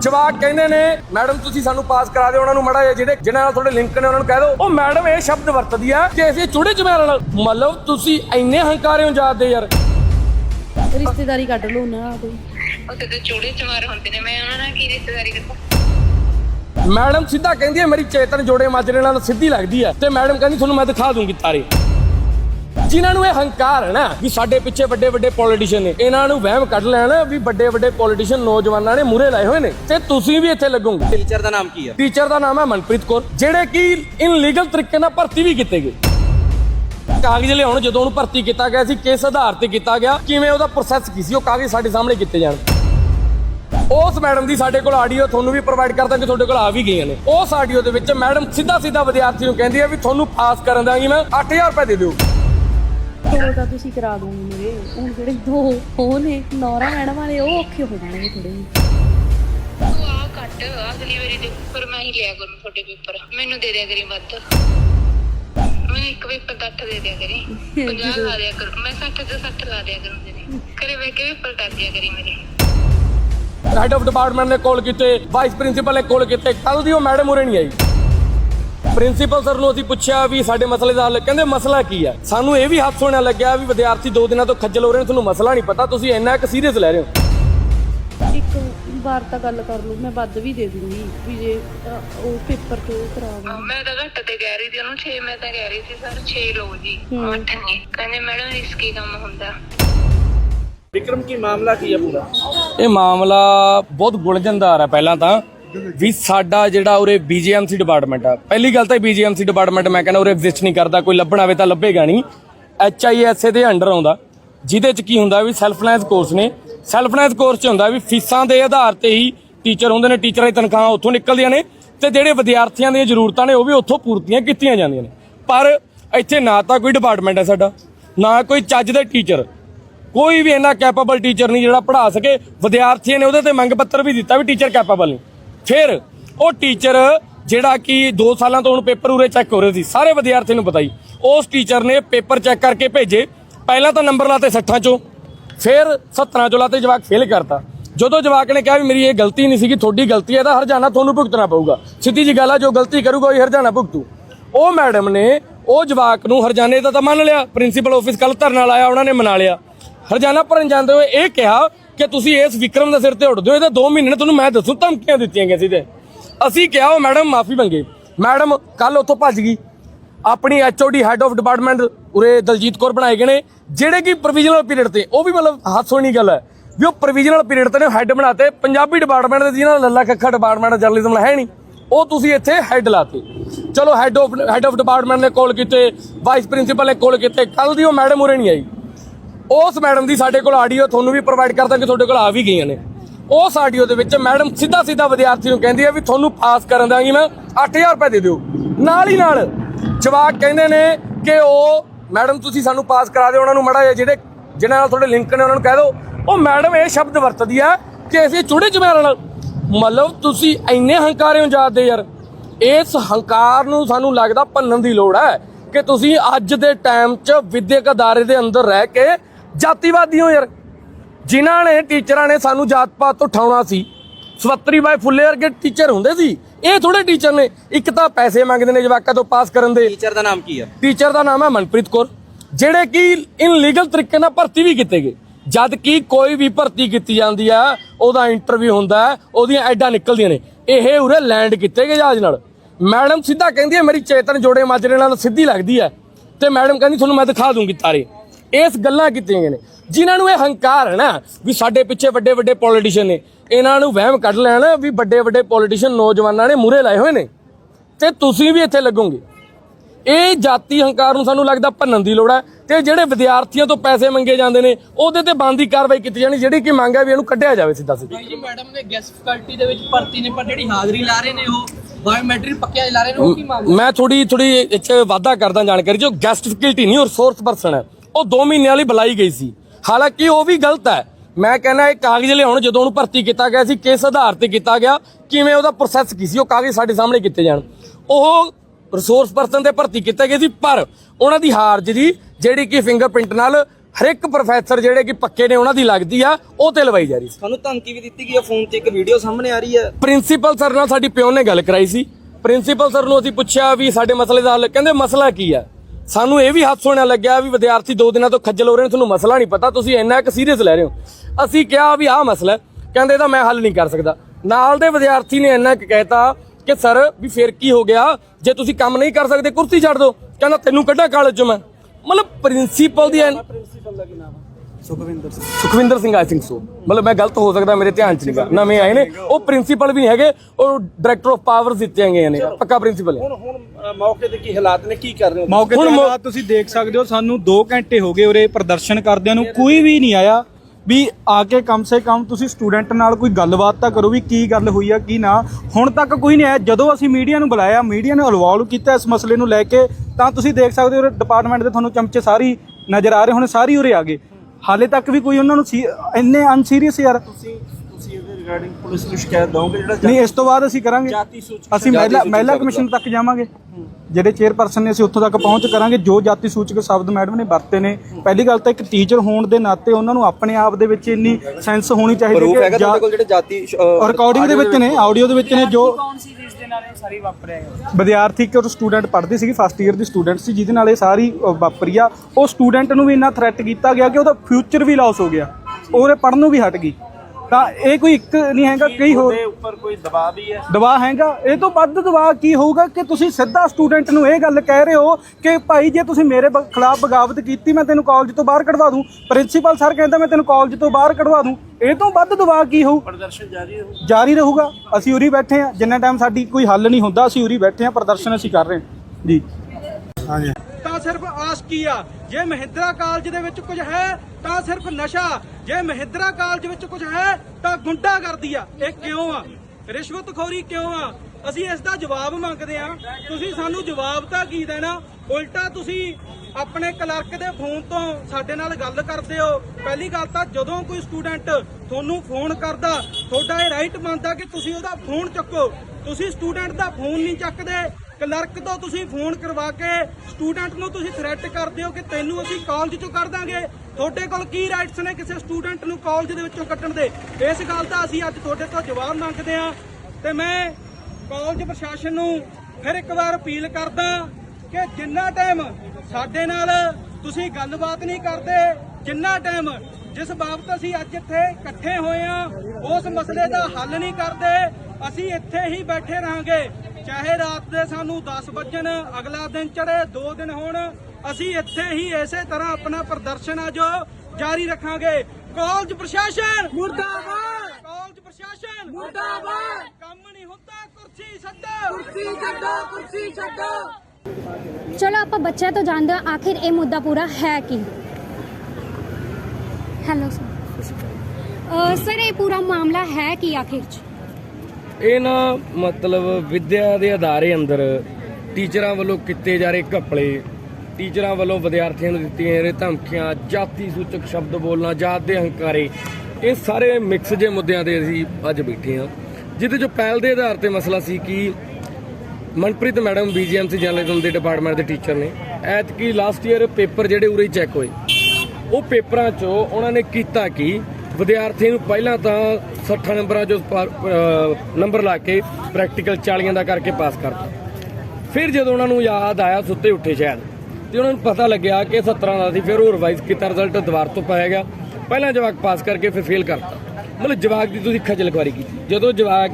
ਜਵਾਕ ਕਹਿੰਦੇ ਨੇ ਮੈਡਮ ਤੁਸੀਂ ਸਾਨੂੰ ਪਾਸ ਕਰਾ ਦਿਓ ਉਹਨਾਂ ਨੂੰ ਮੜਾ ਜਿਹੜੇ ਜਿਨ੍ਹਾਂ ਨਾਲ ਤੁਹਾਡੇ ਲਿੰਕ ਨੇ ਉਹਨਾਂ ਨੂੰ ਕਹਿ ਦਿਓ। ਉਹ ਮੈਡਮ ਇਹ ਸ਼ਬਦ ਵਰਤਦੀ ਆ ਕਿ ਅਸੀਂ ਚੂੜੇ ਚਮੇਰ ਨਾਲ ਮਤਲਬ ਤੁਸੀਂ ਇੰਨੇ ਹੰਕਾਰੇ ਹੋ ਜਾਦੇ ਯਾਰ। ਰਿਸ਼ਤੇਦਾਰੀ ਕੱਢ ਲਓ ਨਾ ਕੋਈ। ਉੱਥੇ ਤੇ ਚੂੜੇ ਚਮਾਰ ਹੁੰਦੇ ਨੇ ਮੈਂ ਉਹਨਾਂ ਨਾਲ ਕੀ ਰਿਸ਼ਤੇਦਾਰੀ ਕਰਦਾ? ਮੈਡਮ ਸਿੱਧਾ ਕਹਿੰਦੀ ਹੈ ਮੇਰੀ ਚੇਤਨ ਜੋੜੇ ਮਾਜਰੇ ਨਾਲ ਸਿੱਧੀ ਲੱਗਦੀ ਹੈ ਤੇ ਮੈਡਮ ਕਹਿੰਦੀ ਤੁਹਾਨੂੰ ਮੈਂ ਦਿਖਾ ਦੂੰਗੀ ਤਾਰੇ। ਜਿਨ੍ਹਾਂ ਨੂੰ ਇਹ ਹੰਕਾਰ ਹੈ ਨਾ ਵੀ ਸਾਡੇ ਪਿੱਛੇ ਵੱਡੇ ਵੱਡੇ ਪੋਲੀਟੀਸ਼ੀਅਨ ਨੇ ਇਹਨਾਂ ਨੂੰ ਵਹਿਮ ਕੱਢ ਲੈਣ ਵੀ ਵੱਡੇ ਵੱਡੇ ਪੋਲੀਟੀਸ਼ੀਅਨ ਨੌਜਵਾਨਾਂ ਨੇ ਮੂਰੇ ਲਾਏ ਹੋਏ ਨੇ। ਤੇ ਤੁਸੀਂ ਵੀ ਇੱਥੇ ਲੱਗੋਗੇ। ਟੀਚਰ ਦਾ ਨਾਮ ਕੀ ਹੈ? ਟੀਚਰ ਦਾ ਨਾਮ ਹੈ ਮਨਪ੍ਰੀਤ ਕੌਰ ਜਿਹੜੇ ਕਿ ਇਨਲੀਗਲ ਤਰੀਕੇ ਨਾਲ ਭਰਤੀ ਵੀ ਕੀਤੇ ਗਏ। ਕਾਗਜ਼ ਲਿਆਉਣ ਜਦੋਂ ਉਹਨੂੰ ਭਰਤੀ ਕੀਤਾ ਗਿਆ ਸੀ ਕਿਸ ਆਧਾਰ ਤੇ ਕੀਤਾ ਗਿਆ ਕਿਵੇਂ ਉਹਦਾ ਪ੍ਰੋਸੈਸ ਕੀ ਸੀ ਉਹ ਕਾਗਜ਼ ਸਾਡੇ ਸਾਹਮਣੇ ਕੀਤੇ ਜਾਣ। ਉਸ ਮੈਡਮ ਦੀ ਸਾਡੇ ਕੋਲ ਆਡੀਓ ਤੁਹਾਨੂੰ ਵੀ ਪ੍ਰੋਵਾਈਡ ਕਰ ਦਾਂਗੇ ਤੁਹਾਡੇ ਕੋਲ ਆ ਵੀ ਗਈਆਂ ਨੇ। ਉਸ ਆਡੀਓ ਦੇ ਵਿੱਚ ਮੈਡਮ ਸਿੱਧਾ ਸਿੱਧਾ ਵਿਦਿਆਰਥੀ ਨੂੰ ਕਹਿੰਦੀ ਹੈ ਵੀ ਤੁਹਾਨੂੰ ਪਾਸ ਕਰਨ ਦਾਂਗੀ ਮੈਂ 8000 ਰੁਪਏ ਦੇ ਦਿਓ। ਦੋ ਤਾਂ ਤੁਸੀਂ ਕਰਾ ਦੋਗੇ ਮੇਰੇ। ਹੁਣ ਜਿਹੜੇ ਦੋ ਉਹ ਨੇ ਨੌਰਾ ਮੈਡਮ ਵਾਲੇ ਉਹ ਔਖੇ ਹੋ ਜਾਣਗੇ ਥੋੜੇ ਤੂੰ ਆ ਕੱਟ ਅਗਲੀ ਵਾਰੀ ਦੇ ਉੱਪਰ ਮੈਂ ਹੀ ਲਿਆ ਕਰੂੰ ਤੁਹਾਡੇ ਪੇਪਰ। ਮੈਨੂੰ ਦੇ ਦਿਆ ਕਰੀ ਵੱਧ। ਮੈਨੂੰ ਇੱਕ ਪੇਪਰ ਦਾ ਅੱਠ ਦੇ ਦਿਆ ਕਰੀ। 50 ਲਾ ਦਿਆ ਕਰੂੰ। ਮੈਂ 60 ਤੇ 60 ਲਾ ਦਿਆ ਕਰੂੰ ਤੇਰੇ। ਕਰੇ ਵੇ ਕੇ ਪੇਪਰ ਕਰ ਦਿਆ ਕਰੀ ਮੇਰੇ। ਹੈਡ ਆਫ ਡਿਪਾਰਟਮੈਂਟ ਨੇ ਕਾਲ ਕੀਤੇ ਵਾਈਸ ਪ੍ਰਿੰਸੀਪਲ ਨੇ ਕਾਲ ਕੀਤੇ ਕੱਲ ਦੀ ਉਹ ਮੈਡਮ ਉਰੇ ਨਹੀਂ ਆਈ। ਪ੍ਰਿੰਸੀਪਲ ਸਰ ਨੂੰ ਅਸੀਂ ਪੁੱਛਿਆ ਵੀ ਸਾਡੇ ਮਸਲੇ ਦਾ ਹੱਲ ਕਹਿੰਦੇ ਮਸਲਾ ਕੀ ਹੈ? ਸਾਨੂੰ ਇਹ ਵੀ ਹੱਥ ਸੋਣਾ ਲੱਗਿਆ ਵੀ ਵਿਦਿਆਰਥੀ ਦੋ ਦਿਨਾਂ ਤੋਂ ਖੱਜਲ ਹੋ ਰਹੇ ਨੇ ਤੁਹਾਨੂੰ ਮਸਲਾ ਨਹੀਂ ਪਤਾ ਤੁਸੀਂ ਇੰਨਾ ਇੱਕ ਸੀਰੀਅਸ ਲੈ ਰਹੇ ਹੋ? ਇੱਕ ਵਾਰ ਤਾਂ ਗੱਲ ਕਰ ਲਓ ਮੈਂ ਵੱਧ ਵੀ ਦੇ ਦੂੰਗੀ ਵੀ ਜੇ ਉਹ ਪੇਪਰ ਤੋਂ ਕਰਾ ਦਾਂ ਮੈਂ ਤਾਂ ਘੱਟ ਤੇ ਕਹਿ ਰਹੀ ਸੀ ਉਹਨੂੰ 6 ਮੈਂ ਤਾਂ ਕਹਿ ਰਹੀ ਸੀ ਸਰ 6 ਲਓ ਜੀ 8 ਨਹੀਂ। ਕਹਿੰਦੇ ਮੈਡਮ ਰਿਸਕੀ ਕੰਮ ਹੁੰਦਾ। ਵਿਕਰਮ ਕੀ ਮਾਮਲਾ ਕੀ ਹੈ ਪੂਰਾ? ਇਹ ਮਾਮਲਾ ਬਹੁਤ ਗੁਲਝਣਦਾਰ ਹੈ ਪਹਿਲਾਂ ਤਾਂ। ਵੀ ਸਾਡਾ ਜਿਹੜਾ ਉਰੇ ਬੀਜੀਐਮਸੀ ਡਿਪਾਰਟਮੈਂਟ ਆ, ਪਹਿਲੀ ਗੱਲ ਤਾਂ ਬੀਜੀਐਮਸੀ ਡਿਪਾਰਟਮੈਂਟ ਮੈਂ ਕਹਿੰਦਾ ਉਰੇ ਐਗਜ਼ਿਸਟ ਨਹੀਂ ਕਰਦਾ, ਕੋਈ ਲੱਭਣਾ ਹੋਵੇ ਤਾਂ ਲੱਭੇਗਾ ਨਹੀਂ। ਐਚਆਈਐਸਏ ਦੇ ਅੰਡਰ ਆਉਂਦਾ, ਜਿਹਦੇ ਚ ਕੀ ਹੁੰਦਾ ਵੀ ਸੈਲਫ ਫਾਈਨੈਂਸ ਕੋਰਸ ਨੇ। ਸੈਲਫ ਫਾਈਨੈਂਸ ਕੋਰਸ ਚ ਹੁੰਦਾ ਵੀ ਫੀਸਾਂ ਦੇ ਆਧਾਰ ਤੇ ਹੀ ਟੀਚਰ ਹੁੰਦੇ ਨੇ ਟੀਚਰਾਂ ਦੀ ਤਨਖਾਹਾਂ ਉੱਥੋਂ ਨਿਕਲਦੀਆਂ ਨੇ ਤੇ ਜਿਹੜੇ ਵਿਦਿਆਰਥੀਆਂ ਦੀਆਂ ਜ਼ਰੂਰਤਾਂ ਨੇ, ਉਹ ਵੀ ਉੱਥੋਂ ਪੂਰਤੀਆਂ ਕੀਤੀਆਂ ਜਾਂਦੀਆਂ ਨੇ। ਪਰ ਇੱਥੇ ਨਾ ਤਾਂ ਕੋਈ ਡਿਪਾਰਟਮੈਂਟ ਹੈ ਸਾਡਾ, ਨਾ ਕੋਈ ਚੱਜ ਦੇ ਟੀਚਰ ਕੋਈ ਵੀ ਇੰਨਾ ਕੈਪੇਬਲ ਟੀਚਰ ਨਹੀਂ ਜਿਹੜਾ ਪੜ੍ਹਾ ਸਕੇ। ਵਿਦਿਆਰਥੀਆਂ ਨੇ ਉਹਦੇ ਤੇ ਮੰਗ ਪੱਤਰ ਵੀ ਦਿੱਤਾ ਵੀ ਟੀਚਰ ਕੈਪੇਬਲ ਨਹੀਂ ਫਿਰ ਉਹ ਟੀਚਰ ਜਿਹੜਾ ਕਿ 2 ਸਾਲਾਂ ਤੋਂ ਹੁਣ ਪੇਪਰ ਉਰੇ ਚੈੱਕ ਹੋ ਰਹੇ ਸੀ, ਸਾਰੇ ਵਿਦਿਆਰਥੀਆਂ ਨੂੰ ਪਤਾ ਹੀ, ਉਸ ਟੀਚਰ ਨੇ ਪੇਪਰ ਚੈੱਕ ਕਰਕੇ ਭੇਜੇ, ਪਹਿਲਾਂ ਤਾਂ ਨੰਬਰ ਲਾਤੇ 60 ਚੋਂ, ਫਿਰ 17 ਚੋਂ ਲਾਤੇ, ਜਵਾਕ ਫੇਲ ਕਰਤਾ। ਜਦੋਂ ਜਵਾਕ ਨੇ ਕਿਹਾ ਵੀ ਮੇਰੀ ਇਹ ਗਲਤੀ ਨਹੀਂ ਸੀਗੀ, ਤੁਹਾਡੀ ਗਲਤੀ ਹੈ, ਤਾਂ ਹਰਜਾਨਾ ਤੁਹਾਨੂੰ ਭੁਗਤਣਾ ਪਊਗਾ। ਸਿੱਧੀ ਜੀ ਗੱਲ ਆ, ਜੋ ਗਲਤੀ ਕਰੂਗਾ, ਉਹ ਹਰਜਾਨਾ ਭੁਗਤੂ। ਉਹ ਮੈਡਮ ਨੇ ਉਹ ਜਵਾਕ ਨੂੰ ਹਰਜਾਨੇ ਦਾ ਤਾਂ ਮੰਨ ਲਿਆ ਪ੍ਰਿੰਸੀਪਲ ਆਫਿਸ ਕੱਲ ਧਰਨਾ ਲਾਇਆ, ਉਹਨਾਂ ਨੇ ਮਨਾ ਲਿਆ। ਹਰਜਾਨਾ ਭਰਨ ਜਾਂਦੇ ਹੋਏ ਇਹ ਕਿਹਾ ਕਿ ਤੁਸੀਂ ਇਸ ਵਿਕਰਮ ਦੇ ਸਿਰ ਤੇ ਉੱਡਦੇ ਹੋ? ਇਹਦੇ 2 ਮਹੀਨੇ ਨੇ ਤੁਹਾਨੂੰ ਮੈਂ ਦੱਸੂ, ਧਮਕੀਆਂ ਦਿੱਤੀਆਂ ਗਈਆਂ ਸੀ ਤੇ। ਅਸੀਂ ਕਿਹਾ ਉਹ ਮੈਡਮ, ਮਾਫੀ ਮੰਗੇ। ਮੈਡਮ ਕੱਲ ਉੱਥੋਂ ਭੱਜ ਗਈ। ਆਪਣੀ ਐਚਓਡੀ ਹੈੱਡ ਆਫ ਡਿਪਾਰਟਮੈਂਟ ਉਰੇ ਦਲਜੀਤ ਕੌਰ ਬਣਾਏ ਗਏ ਨੇ। ਜਿਹੜੇ ਕਿ ਪ੍ਰੋਵੀਜ਼ਨਲ ਪੀਰੀਅਡ ਤੇ, ਉਹ ਵੀ ਮਤਲਬ ਹੱਥ ਹਾਸੋਣੀ ਗੱਲ ਹੈ ਵੀ ਉਹ ਪ੍ਰੋਵੀਜ਼ਨਲ ਪੀਰੀਅਡ ਤੇ ਨੇ ਹੈੱਡ ਬਣਾਤੇ। ਪੰਜਾਬੀ ਡਿਪਾਰਟਮੈਂਟ ਦੇ ਜਿਹਨਾਂ ਲੱਲਾ ਕੱਖਾ ਡਿਪਾਰਟਮੈਂਟ ਜਰਨਲਿਜ਼ਮ ਹੈ ਨਹੀਂ। ਉਹ ਤੁਸੀਂ ਇੱਥੇ ਹੈੱਡ ਲਾਤੇ। ਚਲੋ head of head of department ਨੇ ਕਾਲ ਕੀਤੇ ਵਾਈਸ ਪ੍ਰਿੰਸੀਪਲ ਨੇ ਕਾਲ ਕੀਤੇ। ਕੱਲ ਦੀ ਉਹ ਮੈਡਮ ਉਰੇ ਨਹੀਂ ਆਈ। ਉਸ ਮੈਡਮ ਦੀ ਸਾਡੇ ਕੋਲ ਆਡੀਓ ਤੁਹਾਨੂੰ ਵੀ ਪ੍ਰੋਵਾਈਡ ਕਰ ਦਾਂਗੇ, ਤੁਹਾਡੇ ਕੋਲ ਆ ਵੀ ਗਈਆਂ ਨੇ। ਉਸ ਆਡੀਓ ਦੇ ਵਿੱਚ ਮੈਡਮ ਸਿੱਧਾ ਸਿੱਧਾ ਵਿਦਿਆਰਥੀ ਨੂੰ ਕਹਿੰਦੀ ਹੈ ਵੀ ਤੁਹਾਨੂੰ ਪਾਸ ਕਰਨ ਦਾਂਗੀ ਮੈਂ 8000 ਰੁਪਏ ਦੇ ਦਿਓ। ਨਾਲ ਹੀ ਨਾਲ ਜਵਾਕ ਕਹਿੰਦੇ ਨੇ ਕਿ ਉਹ, ਮੈਡਮ ਤੁਸੀਂ ਸਾਨੂੰ ਪਾਸ ਕਰਾ ਦਿਓ, ਉਹਨਾਂ ਨੂੰ ਮੜਾ ਜਿਹੜੇ, ਜਿਹਨਾਂ ਨਾਲ ਤੁਹਾਡੇ ਲਿੰਕ ਨੇ, ਉਹਨਾਂ ਨੂੰ ਕਹਿ ਦਿਓ। ਉਹ ਮੈਡਮ ਇਹ ਸ਼ਬਦ ਵਰਤਦੀ ਹੈ ਕਿ ਅਸੀਂ ਚੂੜੇ ਚਮੇਰ ਨਾਲ ਮਤਲਬ ਤੁਸੀਂ ਇੰਨੇ ਹੰਕਾਰੇ ਹੋ ਜਾਦੇ ਯਾਰ। ਇਸ ਹੰਕਾਰ ਨੂੰ ਸਾਨੂੰ ਲੱਗਦਾ ਭੰਨਣ ਦੀ ਲੋੜ ਹੈ ਕਿ ਤੁਸੀਂ ਅੱਜ ਦੇ ਟਾਈਮ 'ਚ ਵਿਦਿਅਕ ਅਦਾਰੇ ਦੇ ਅੰਦਰ ਰਹਿ ਕੇ ਜਾਤੀਵਾਦੀ ਹੋ ਯਾਰ ਜਿਨ੍ਹਾਂ ਨੇ ਟੀਚਰਾਂ ਨੇ ਸਾਨੂੰ ਜਾਤ ਪਾਤ ਤੋਂ ਉਠਾਉਣਾ ਸੀ। ਸਵੱਤਰੀ ਬਾਈ ਫੁੱਲੇ ਵਰਗੇ ਟੀਚਰ ਹੁੰਦੇ ਸੀ। ਇਹ ਥੋੜੇ ਟੀਚਰ ਨੇ ਇੱਕ ਤਾਂ ਪੈਸੇ ਮੰਗਦੇ ਨੇ ਜਵਾਕਾਂ ਤੋਂ ਪਾਸ ਕਰਨ ਦੇ। ਟੀਚਰ ਦਾ ਨਾਮ ਕੀ ਹੈ ਟੀਚਰ ਦਾ ਨਾਮ ਹੈ ਮਨਪ੍ਰੀਤ ਕੌਰ ਜਿਹੜੇ ਕਿ ਇਨਲੀਗਲ ਤਰੀਕੇ ਨਾਲ ਭਰਤੀ ਵੀ ਕੀਤੇ ਗਏ। ਜਦ ਕਿ ਕੋਈ ਵੀ ਭਰਤੀ ਕੀਤੀ ਜਾਂਦੀ ਆ ਉਹਦਾ ਇੰਟਰਵਿਊ ਹੁੰਦਾ ਹੈ, ਉਹਦੀਆਂ ਐਡਾਂ ਨਿਕਲਦੀਆਂ ਨੇ। ਇਹ ਉਰੇ ਲੈਂਡ ਕੀਤੇ ਗਏ ਜਹਾਜ਼ ਨਾਲ। ਮੈਡਮ ਸਿੱਧਾ ਕਹਿੰਦੀ ਹੈ ਮੇਰੀ ਚੇਤਨ ਜੋੜੇ ਮਾਜਰੇ ਨਾਲ ਸਿੱਧੀ ਲੱਗਦੀ ਹੈ। ਤੇ ਮੈਡਮ ਕਹਿੰਦੀ ਤੁਹਾਨੂੰ ਮੈਂ ਦਿਖਾ ਦੂੰਗੀ ਤਾਰੇ। ਇਸ ਗੱਲਾਂ ਕੀਤੀਆਂ ਗਈਆਂ ਨੇ। ਜਿਨ੍ਹਾਂ ਨੂੰ ਇਹ ਹੰਕਾਰ ਹੈ ਨਾ ਵੀ ਸਾਡੇ ਪਿੱਛੇ ਵੱਡੇ ਵੱਡੇ ਪੋਲੀਟੀਸ਼ੀਅਨ ਨੇ ਇਹਨਾਂ ਨੂੰ ਵਹਿਮ ਕੱਢ ਲੈਣ ਵੀ ਵੱਡੇ ਵੱਡੇ ਪੋਲੀਟੀਸ਼ੀਅਨ ਨੌਜਵਾਨਾਂ ਨੇ ਮੂਰੇ ਲਾਏ ਹੋਏ ਨੇ। ਤੇ ਤੁਸੀਂ ਵੀ ਇੱਥੇ ਲੱਗੋਗੇ। ਇਹ ਜਾਤੀ ਹੰਕਾਰ ਨੂੰ ਸਾਨੂੰ ਲੱਗਦਾ ਭੰਨਣ ਦੀ ਲੋੜ ਹੈ ਤੇ ਜਿਹੜੇ ਵਿਦਿਆਰਥੀਆਂ ਤੋਂ ਪੈਸੇ ਮੰਗੇ ਜਾਂਦੇ ਨੇ ਉਹਦੇ ਤੇ ਬੰਦੀ ਕਾਰਵਾਈ ਕੀਤੀ ਜਾਣੀ ਜਿਹੜੀ ਕਿ ਮੰਗ ਹੈ ਵੀ ਇਹਨੂੰ ਕੱਢਿਆ ਜਾਵੇ ਸਿੱਧਾ ਸਿੱਧਾ। ਜੀ ਮੈਡਮ ਨੇ ਗੈਸਟ ਫੈਕਲਟੀ ਦੇ ਵਿੱਚ ਭਰਤੀ ਨੇ ਪਰ ਜਿਹੜੀ ਹਾਜ਼ਰੀ ਲਾ ਰਹੇ ਨੇ ਉਹ ਬਾਇਓਮੈਟ੍ਰਿਕ ਪੱਕਿਆ ਲਾ ਰਹੇ ਨੇ ਉਹ ਕੀ ਮਾਮਲਾ ਮੈਂ ਥੋੜੀ ਥੋੜੀ ਇੱਥੇ ਵਾਅਦਾ ਕਰਦਾ ਜਾਣਕਾਰੀ ਜੋ ਗੈਸਟ ਫੈਕਲਟੀ ਨਹੀਂ ਉਹ ਰਿਸੋਰਸ ਪਰਸਨ ਹੈ। ਉਹ 2 ਮਹੀਨਿਆਂ ਲਈ ਬੁਲਾਈ ਗਈ ਸੀ। ਹਾਲਾਂਕਿ ਉਹ ਵੀ ਗਲਤ ਹੈ। ਮੈਂ ਕਹਿੰਦਾ ਇਹ ਕਾਗਜ਼ ਲਿਆਉਣ ਜਦੋਂ ਉਹਨੂੰ ਭਰਤੀ ਕੀਤਾ ਗਿਆ ਸੀ ਕਿਸ ਆਧਾਰ ਤੇ ਕੀਤਾ ਗਿਆ ਕਿਵੇਂ ਉਹਦਾ ਪ੍ਰੋਸੈਸ ਕੀ ਸੀ ਉਹ ਕਾਗਜ਼ ਸਾਡੇ ਸਾਹਮਣੇ ਕੀਤੇ ਜਾਣ। ਉਹ ਰਿਸੋਰਸ ਪਰਸਨ ਤੇ ਭਰਤੀ ਕੀਤੇ ਗਏ ਸੀ ਪਰ ਉਹਨਾਂ ਦੀ ਹਾਰਜਰੀ ਜਿਹੜੀ ਕਿ ਫਿੰਗਰਪ੍ਰਿੰਟ ਨਾਲ ਹਰ ਇੱਕ ਪ੍ਰੋਫੈਸਰ ਜਿਹੜੇ ਕਿ ਪੱਕੇ ਨੇ ਉਹਨਾਂ ਦੀ ਲੱਗਦੀ ਆ ਉਹ ਤੇ ਲਵਾਈ ਜਾ ਰਹੀ ਸੀ। ਤੁਹਾਨੂੰ ਧਮਕੀ ਵੀ ਦਿੱਤੀ ਗਈ ਹੈ ਫੋਨ ਤੇ ਇੱਕ ਵੀਡੀਓ ਸਾਹਮਣੇ ਆ ਰਹੀ ਹੈ ਪ੍ਰਿੰਸੀਪਲ ਸਰ ਨਾਲ ਸਾਡੀ ਪਿਓ ਨੇ ਗੱਲ ਕਰਾਈ ਸੀ। ਪ੍ਰਿੰਸੀਪਲ ਸਰ ਨੂੰ ਅਸੀਂ ਪੁੱਛਿਆ ਵੀ ਸਾਡੇ ਮਸਲੇ ਦਾ ਹੱਲ ਕਹਿੰਦੇ ਮਸਲਾ ਕੀ ਆ? ਸਾਨੂੰ ਇਹ ਵੀ ਹੱਥ ਸੋਣਾ ਲੱਗਿਆ ਵੀ ਵਿਦਿਆਰਥੀ ਦੋ ਦਿਨਾਂ ਤੋਂ ਖੱਜਲ ਹੋ ਰਹੇ ਨੇ, ਤੁਹਾਨੂੰ ਮਸਲਾ ਨਹੀਂ ਪਤਾ, ਤੁਸੀਂ ਇੰਨਾ ਕੁ ਸੀਰੀਅਸ ਲੈ ਰਹੇ ਹੋ। ਅਸੀਂ ਕਿਹਾ ਵੀ ਆਹ ਮਸਲਾ ਹੈ। ਕਹਿੰਦੇ ਇਹਦਾ ਮੈਂ ਹੱਲ ਨਹੀਂ ਕਰ ਸਕਦਾ। ਨਾਲ ਦੇ ਵਿਦਿਆਰਥੀ ਨੇ ਇੰਨਾ ਕੁ ਕਹਿਤਾ ਕਿ, ਸਰ, ਵੀ ਫਿਰ ਕੀ ਹੋ ਗਿਆ? ਜੇ ਤੁਸੀਂ ਕੰਮ ਨਹੀਂ ਕਰ ਸਕਦੇ, ਕੁਰਸੀ ਛੱਡ ਦਿਓ। ਕਹਿੰਦਾ, ਤੈਨੂੰ ਕੱਢਾਂ ਕਾਲਜ ਚੋਂ ਮੈਂ? ਮਤਲਬ ਪ੍ਰਿੰਸੀਪਲ ਦੀ ਐਨ- Sukhwinder Singh. I think so ਮਤਲਬ ਮੈਂ ਗਲਤ ਹੋ ਸਕਦਾ ਮੇਰੇ ਧਿਆਨ ਚ ਨਹੀਂਗਾ। ਨਵੇਂ ਆਏ ਨੇ। ਉਹ ਪ੍ਰਿੰਸੀਪਲ ਵੀ ਨਹੀਂ ਹੈਗੇ ਉਹ ਡਾਇਰੈਕਟਰ ਆਫ ਪਾਵਰ ਦਿੱਤੇ ਗਏ ਨੇ। ਪੱਕਾ ਪ੍ਰਿੰਸੀਪਲ ਹੈ। ਹੁਣ ਹੁਣ ਮੌਕੇ ਤੇ ਕੀ ਹਾਲਾਤ ਨੇ? ਕੀ ਕਰ ਰਹੇ ਹੋ ਮੌਕੇ ਤੇ ਹਾਲਾਤ ਤੁਸੀਂ ਦੇਖ ਸਕਦੇ ਹੋ ਸਾਨੂੰ 2 ਘੰਟੇ ਹੋ ਗਏ ਉਰੇ ਪ੍ਰਦਰਸ਼ਨ ਕਰਦਿਆਂ ਨੂੰ। ਕੋਈ ਵੀ ਨਹੀਂ ਆਇਆ ਵੀ ਆ ਕੇ ਕਮ ਸੇ ਕਮ ਤੁਸੀਂ ਸਟੂਡੈਂਟ ਨਾਲ ਕੋਈ ਗੱਲਬਾਤ ਤਾਂ ਕਰੋ ਵੀ ਕੀ ਗੱਲ ਹੋਈ ਆ ਕੀ ਨਾ। ਹੁਣ ਤੱਕ ਕੋਈ ਨਹੀਂ ਆਇਆ। ਜਦੋਂ ਅਸੀਂ ਮੀਡੀਆ ਨੂੰ ਬੁਲਾਇਆ ਮੀਡੀਆ ਨੇ ਇਨਵੋਲਵ ਕੀਤਾ ਇਸ ਮਸਲੇ ਨੂੰ ਲੈ ਕੇ ਤਾਂ ਤੁਸੀਂ ਦੇਖ ਸਕਦੇ ਹੋ ਡਿਪਾਰਟਮੈਂਟ ਦੇ ਤੁਹਾਨੂੰ ਚਮਚੇ ਸਾਰੀ ਨਜ਼ਰ ਆ ਰਹੇ ਹੁਣ ਸਾਰੀ ਉਰੇ ਆ ਗਏ। ਹਾਲੇ ਤੱਕ ਵੀ ਕੋਈ ਉਹਨਾਂ ਨੂੰ ਸੀ- ਇੰਨੇ ਅਨਸੀਰੀਅਸ ਯਾਰ। ਤੁਸੀਂ ਰਿਗਾਰਡਿੰਗ ਪੁਲਿਸ ਨੂੰ ਸ਼ਿਕਾਇਤ ਦਓਗੇ ਜਿਹੜਾ ਨਹੀਂ ਇਸ ਤੋਂ ਬਾਅਦ ਅਸੀਂ ਕਰਾਂਗੇ। ਜਾਤੀ ਸੂਚਕ ਅਸੀਂ ਮਹਿਲਾ ਮਹਿਲਾ ਕਮਿਸ਼ਨ ਤੱਕ ਜਾਵਾਂਗੇ। ਜਿਹੜੇ ਚੇਅਰਪਰਸਨ ਨੇ ਅਸੀਂ ਉੱਥੋਂ ਤੱਕ ਪਹੁੰਚ ਕਰਾਂਗੇ। ਜੋ ਜਾਤੀ ਸੂਚਕ ਸ਼ਬਦ ਮੈਡਮ ਨੇ ਵਰਤੇ ਨੇ ਪਹਿਲੀ ਗੱਲ ਤਾਂ ਇੱਕ ਟੀਚਰ ਹੋਣ ਦੇ ਨਾਤੇ ਉਹਨਾਂ ਨੂੰ ਆਪਣੇ ਆਪ ਦੇ ਵਿੱਚ ਇੰਨੀ ਸੈਂਸ ਹੋਣੀ ਚਾਹੀਦੀ ਤੁਹਾਡੇ ਕੋਲ ਕਿ ਜਿਹੜੇ ਜਾਤੀ ਰਿਕਾਰਡਿੰਗ ਦੇ ਵਿੱਚ ਨੇ ਆਡੀਓ ਦੇ ਵਿੱਚ ਨੇ ਜੋ ਵਿਦਿਆਰਥੀ ਇੱਕ ਸਟੂਡੈਂਟ ਪੜ੍ਹਦੀ ਸੀਗੀ ਫਸਟ ਈਅਰ ਦੀ ਸਟੂਡੈਂਟ ਸੀ ਜਿਹਦੇ ਨਾਲ ਇਹ ਸਾਰੀ ਵਾਪਰੀ ਆ। ਉਹ ਸਟੂਡੈਂਟ ਨੂੰ ਵੀ ਇੰਨਾ ਥ੍ਰੈਟ ਕੀਤਾ ਗਿਆ ਕਿ ਉਹਦਾ ਫਿਊਚਰ ਵੀ ਲਾਸ ਹੋ ਗਿਆ। ਉਹਦੇ ਪੜ੍ਹਨ ਨੂੰ ਵੀ ਹਟ ਗਈ। ਤਾਂ ਇਹ ਕੋਈ ਇੱਕ ਨਹੀਂ ਹੈਗਾ ਕਈ ਹੋਰ ਉਹਦੇ ਉੱਪਰ ਕੋਈ ਦਬਾਅ ਵੀ ਹੈ? ਦਬਾਅ ਹੈਗਾ। ਇਹ ਤੋਂ ਵੱਧ ਦਬਾਅ ਕੀ ਹੋਊਗਾ ਕਿ ਤੁਸੀਂ ਸਿੱਧਾ ਸਟੂਡੈਂਟ ਨੂੰ ਇਹ ਗੱਲ ਕਹਿ ਰਹੇ ਹੋ ਕਿ ਭਾਈ ਜੇ ਤੁਸੀਂ ਮੇਰੇ ਖਿਲਾਫ ਬਗਾਵਤ ਕੀਤੀ ਮੈਂ ਤੈਨੂੰ ਕਾਲਜ ਤੋਂ ਬਾਹਰ ਕਢਵਾ ਦੂੰ। ਪ੍ਰਿੰਸੀਪਲ ਸਰ ਕਹਿੰਦਾ ਮੈਂ ਤੈਨੂੰ ਕਾਲਜ ਤੋਂ ਬਾਹਰ ਕਢਵਾ ਦੂੰ। ਇਹ ਤੋਂ ਵੱਧ ਦਬਾਅ ਕੀ ਹੋਊ? ਪ੍ਰਦਰਸ਼ਨ ਜਾਰੀ ਰਹੂ। ਜਾਰੀ ਰਹੂਗਾ। ਅਸੀਂ ਉਰੀ ਬੈਠੇ ਆ ਜਿੰਨਾ ਟਾਈਮ ਸਾਡੀ ਕੋਈ ਹੱਲ ਨਹੀਂ ਹੁੰਦਾ ਅਸੀਂ ਉਰੀ ਬੈਠੇ ਆ ਪ੍ਰਦਰਸ਼ਨ ਅਸੀਂ ਕਰ ਰਹੇ ਹਾਂ। ਜੀ। ਹਾਂਜੀ। ਤਾਂ ਸਿਰਫ ਆਸ ਕੀ ਆ? ਜੇ ਮਹਿੰਦਰਾ ਕਾਲਜ ਦੇ ਵਿੱਚ ਕੁਝ ਹੈ, ਤਾਂ ਸਿਰਫ ਨਸ਼ਾ। ਜੇ ਮਹਿੰਦਰਾ ਕਾਲਜ ਵਿੱਚ ਕੁਝ ਹੈ, ਤਾਂ ਗੁੰਡਾਗਰਦੀ ਆ। ਇਹ ਕਿਉਂ ਆ? ਰਿਸ਼ਵਤਖੋਰੀ ਕਿਉਂ ਆ? ਅਸੀਂ ਇਸ ਦਾ ਜਵਾਬ ਮੰਗਦੇ ਆ ਤੁਸੀਂ ਸਾਨੂੰ ਜਵਾਬ ਤਾਂ ਕੀ ਦੇਣਾ? ਉਲਟਾ ਤੁਸੀਂ ਆਪਣੇ ਕਲਰਕ ਦੇ ਫੋਨ ਤੋਂ ਸਾਡੇ ਨਾਲ ਗੱਲ ਕਰਦੇ ਹੋ। ਪਹਿਲੀ ਗੱਲ ਤਾਂ ਜਦੋਂ ਕੋਈ ਸਟੂਡੈਂਟ ਤੁਹਾਨੂੰ ਫੋਨ ਕਰਦਾ, ਤੁਹਾਡਾ ਇਹ ਰਾਈਟ ਬਣਦਾ ਕਿ ਤੁਸੀਂ ਉਹਦਾ ਫੋਨ ਚੱਕੋ। ਤੁਸੀਂ ਸਟੂਡੈਂਟ ਦਾ ਫੋਨ ਨਹੀਂ ਚੱਕਦੇ। ਕਲਰਕ ਤੋਂ ਤੁਸੀਂ ਫੋਨ ਕਰਵਾ ਕੇ ਸਟੂਡੈਂਟ ਨੂੰ ਤੁਸੀਂ ਥ੍ਰੈਟ ਕਰਦੇ ਹੋ ਕਿ ਤੈਨੂੰ ਅਸੀਂ ਕਾਲਜ ਚੋਂ ਕੱਢ ਦਾਂਗੇ। ਤੁਹਾਡੇ ਕੋਲ ਕੀ ਰਾਈਟਸ ਨੇ ਕਿਸੇ ਸਟੂਡੈਂਟ ਨੂੰ ਕਾਲਜ ਦੇ ਵਿੱਚੋਂ ਕੱਢਣ ਦੇ? ਇਸ ਗੱਲ ਦਾ ਅਸੀਂ ਅੱਜ ਤੁਹਾਡੇ ਤੋਂ ਜਵਾਬ ਮੰਗਦੇ ਹਾਂ ਤੇ ਮੈਂ ਕਾਲਜ ਪ੍ਰਸ਼ਾਸਨ ਨੂੰ ਫਿਰ ਇੱਕ ਵਾਰ ਅਪੀਲ ਕਰਦਾ ਕਿ ਜਿੰਨਾ ਟਾਈਮ ਸਾਡੇ ਨਾਲ ਤੁਸੀਂ ਗੱਲਬਾਤ ਨਹੀਂ ਕਰਦੇ, ਜਿੰਨਾ ਟਾਈਮ ਜਿਸ ਬਾਬਤ ਅਸੀਂ ਅੱਜ ਇੱਥੇ ਇਕੱਠੇ ਹੋਏ ਆ ਉਸ ਮਸਲੇ ਦਾ ਹੱਲ ਨਹੀਂ ਕਰਦੇ, ਅਸੀਂ ਇੱਥੇ ਹੀ ਬੈਠੇ ਰਹਾਂਗੇ। ਚਾਹੇ ਰਾਤ ਦੇ ਸਾਨੂੰ 10 ਵਜਣ ਅਗਲਾ ਦਿਨ ਚੜੇ 2 ਦਿਨ ਹੋਣ ਅਸੀਂ ਇੱਥੇ ਹੀ ਇਸੇ ਤਰ੍ਹਾਂ ਆਪਣਾ ਪ੍ਰਦਰਸ਼ਨ ਆ ਜੋ ਜਾਰੀ ਰੱਖਾਂਗੇ। ਕਾਲਜ ਪ੍ਰਸ਼ਾਸਨ! ਮੁਰਦਾਬਾਦ! ਕਾਲਜ ਪ੍ਰਸ਼ਾਸਨ! ਮੁਰਦਾਬਾਦ! ਕੰਮ ਨਹੀਂ ਹੁੰਦਾ ਕੁਰਸੀ ਛੱਡੋ। ਕੁਰਸੀ ਛੱਡੋ ਕੁਰਸੀ ਛੱਡੋ। ਚਲੋ ਆਪਾਂ ਬੱਚਿਆਂ ਤੋਂ ਜਾਣਦੇ ਹਾਂ ਆਖਿਰ ਇਹ ਮੁੱਦਾ ਪੂਰਾ ਹੈ ਕੀ? ਹੈਲੋ ਸਰ ਸਰ ਇਹ ਪੂਰਾ ਮਾਮਲਾ ਹੈ ਕੀ ਆਖਿਰ ਚ? ਇਹ ਨਾ ਮਤਲਬ ਵਿਦਿਆ ਦੇ ਅਦਾਰੇ ਅੰਦਰ ਟੀਚਰਾਂ ਵੱਲੋਂ ਕੀਤੇ ਜਾ ਰਹੇ ਘਪਲੇ, ਟੀਚਰਾਂ ਵੱਲੋਂ ਵਿਦਿਆਰਥੀਆਂ ਨੂੰ ਦਿੱਤੀਆਂ ਜਾ ਰਹੀਆਂ ਧਮਕੀਆਂ, ਜਾਤੀ ਸੂਚਕ ਸ਼ਬਦ ਬੋਲਣਾ, ਜਾਤ ਦੇ ਹੰਕਾਰੇ, ਇਹ ਸਾਰੇ ਮਿਕਸ ਜੇ ਮੁੱਦਿਆਂ ਤੇ ਅਸੀਂ ਅੱਜ ਬੈਠੇ ਹਾਂ। ਜਿਹਦੇ ਚੋਂ ਪਹਿਲ ਦੇ ਆਧਾਰ ਤੇ ਮਸਲਾ ਸੀ ਕਿ ਮਨਪ੍ਰੀਤ ਮੈਡਮ ਬੀਜੀਐਮਸੀ ਜਰਨਲਿਜ਼ਮ ਦੇ ਡਿਪਾਰਟਮੈਂਟ ਦੇ ਟੀਚਰ ਨੇ। ਐਤਕੀ ਲਾਸਟ ਈਅਰ ਪੇਪਰ ਜਿਹੜੇ ਉਰੇ ਚੈੱਕ ਹੋਏ। ਉਹ ਪੇਪਰਾਂ 'ਚੋਂ ਉਹਨਾਂ ਨੇ ਕੀਤਾ ਕਿ ਵਿਦਿਆਰਥੀ ਨੂੰ ਪਹਿਲਾਂ ਤਾਂ 60 ਨੰਬਰਾਂ 'ਚੋਂ ਪਾ- ਨੰਬਰ ਲਾ ਕੇ ਪ੍ਰੈਕਟੀਕਲ 40 ਦਾ ਕਰਕੇ ਪਾਸ ਕਰਤਾ। ਫਿਰ ਜਦੋਂ ਉਹਨਾਂ ਨੂੰ ਯਾਦ ਆਇਆ ਸੁੱਤੇ ਉੱਠੇ ਸ਼ਾਇਦ, ਤੇ ਉਹਨਾਂ ਨੂੰ ਪਤਾ ਲੱਗਿਆ ਕਿ 17 ਦਾ ਸੀ, ਫਿਰ ਉਹ ਰਿਵਾਈਜ਼ ਕੀਤਾ ਰਿਜ਼ਲਟ ਦੁਬਾਰ ਤੋਂ ਪਾਇਆ ਗਿਆ। ਪਹਿਲਾਂ ਜਵਾਕ ਪਾਸ ਕਰਕੇ ਫਿਰ ਫੇਲ ਕਰਤਾ। ਮਤਲਬ ਜਵਾਕ ਦੀ ਤੁਸੀਂ ਖੱਜਲ ਖੁਆਰੀ ਕੀਤੀ। ਜਦੋਂ ਜਵਾਕ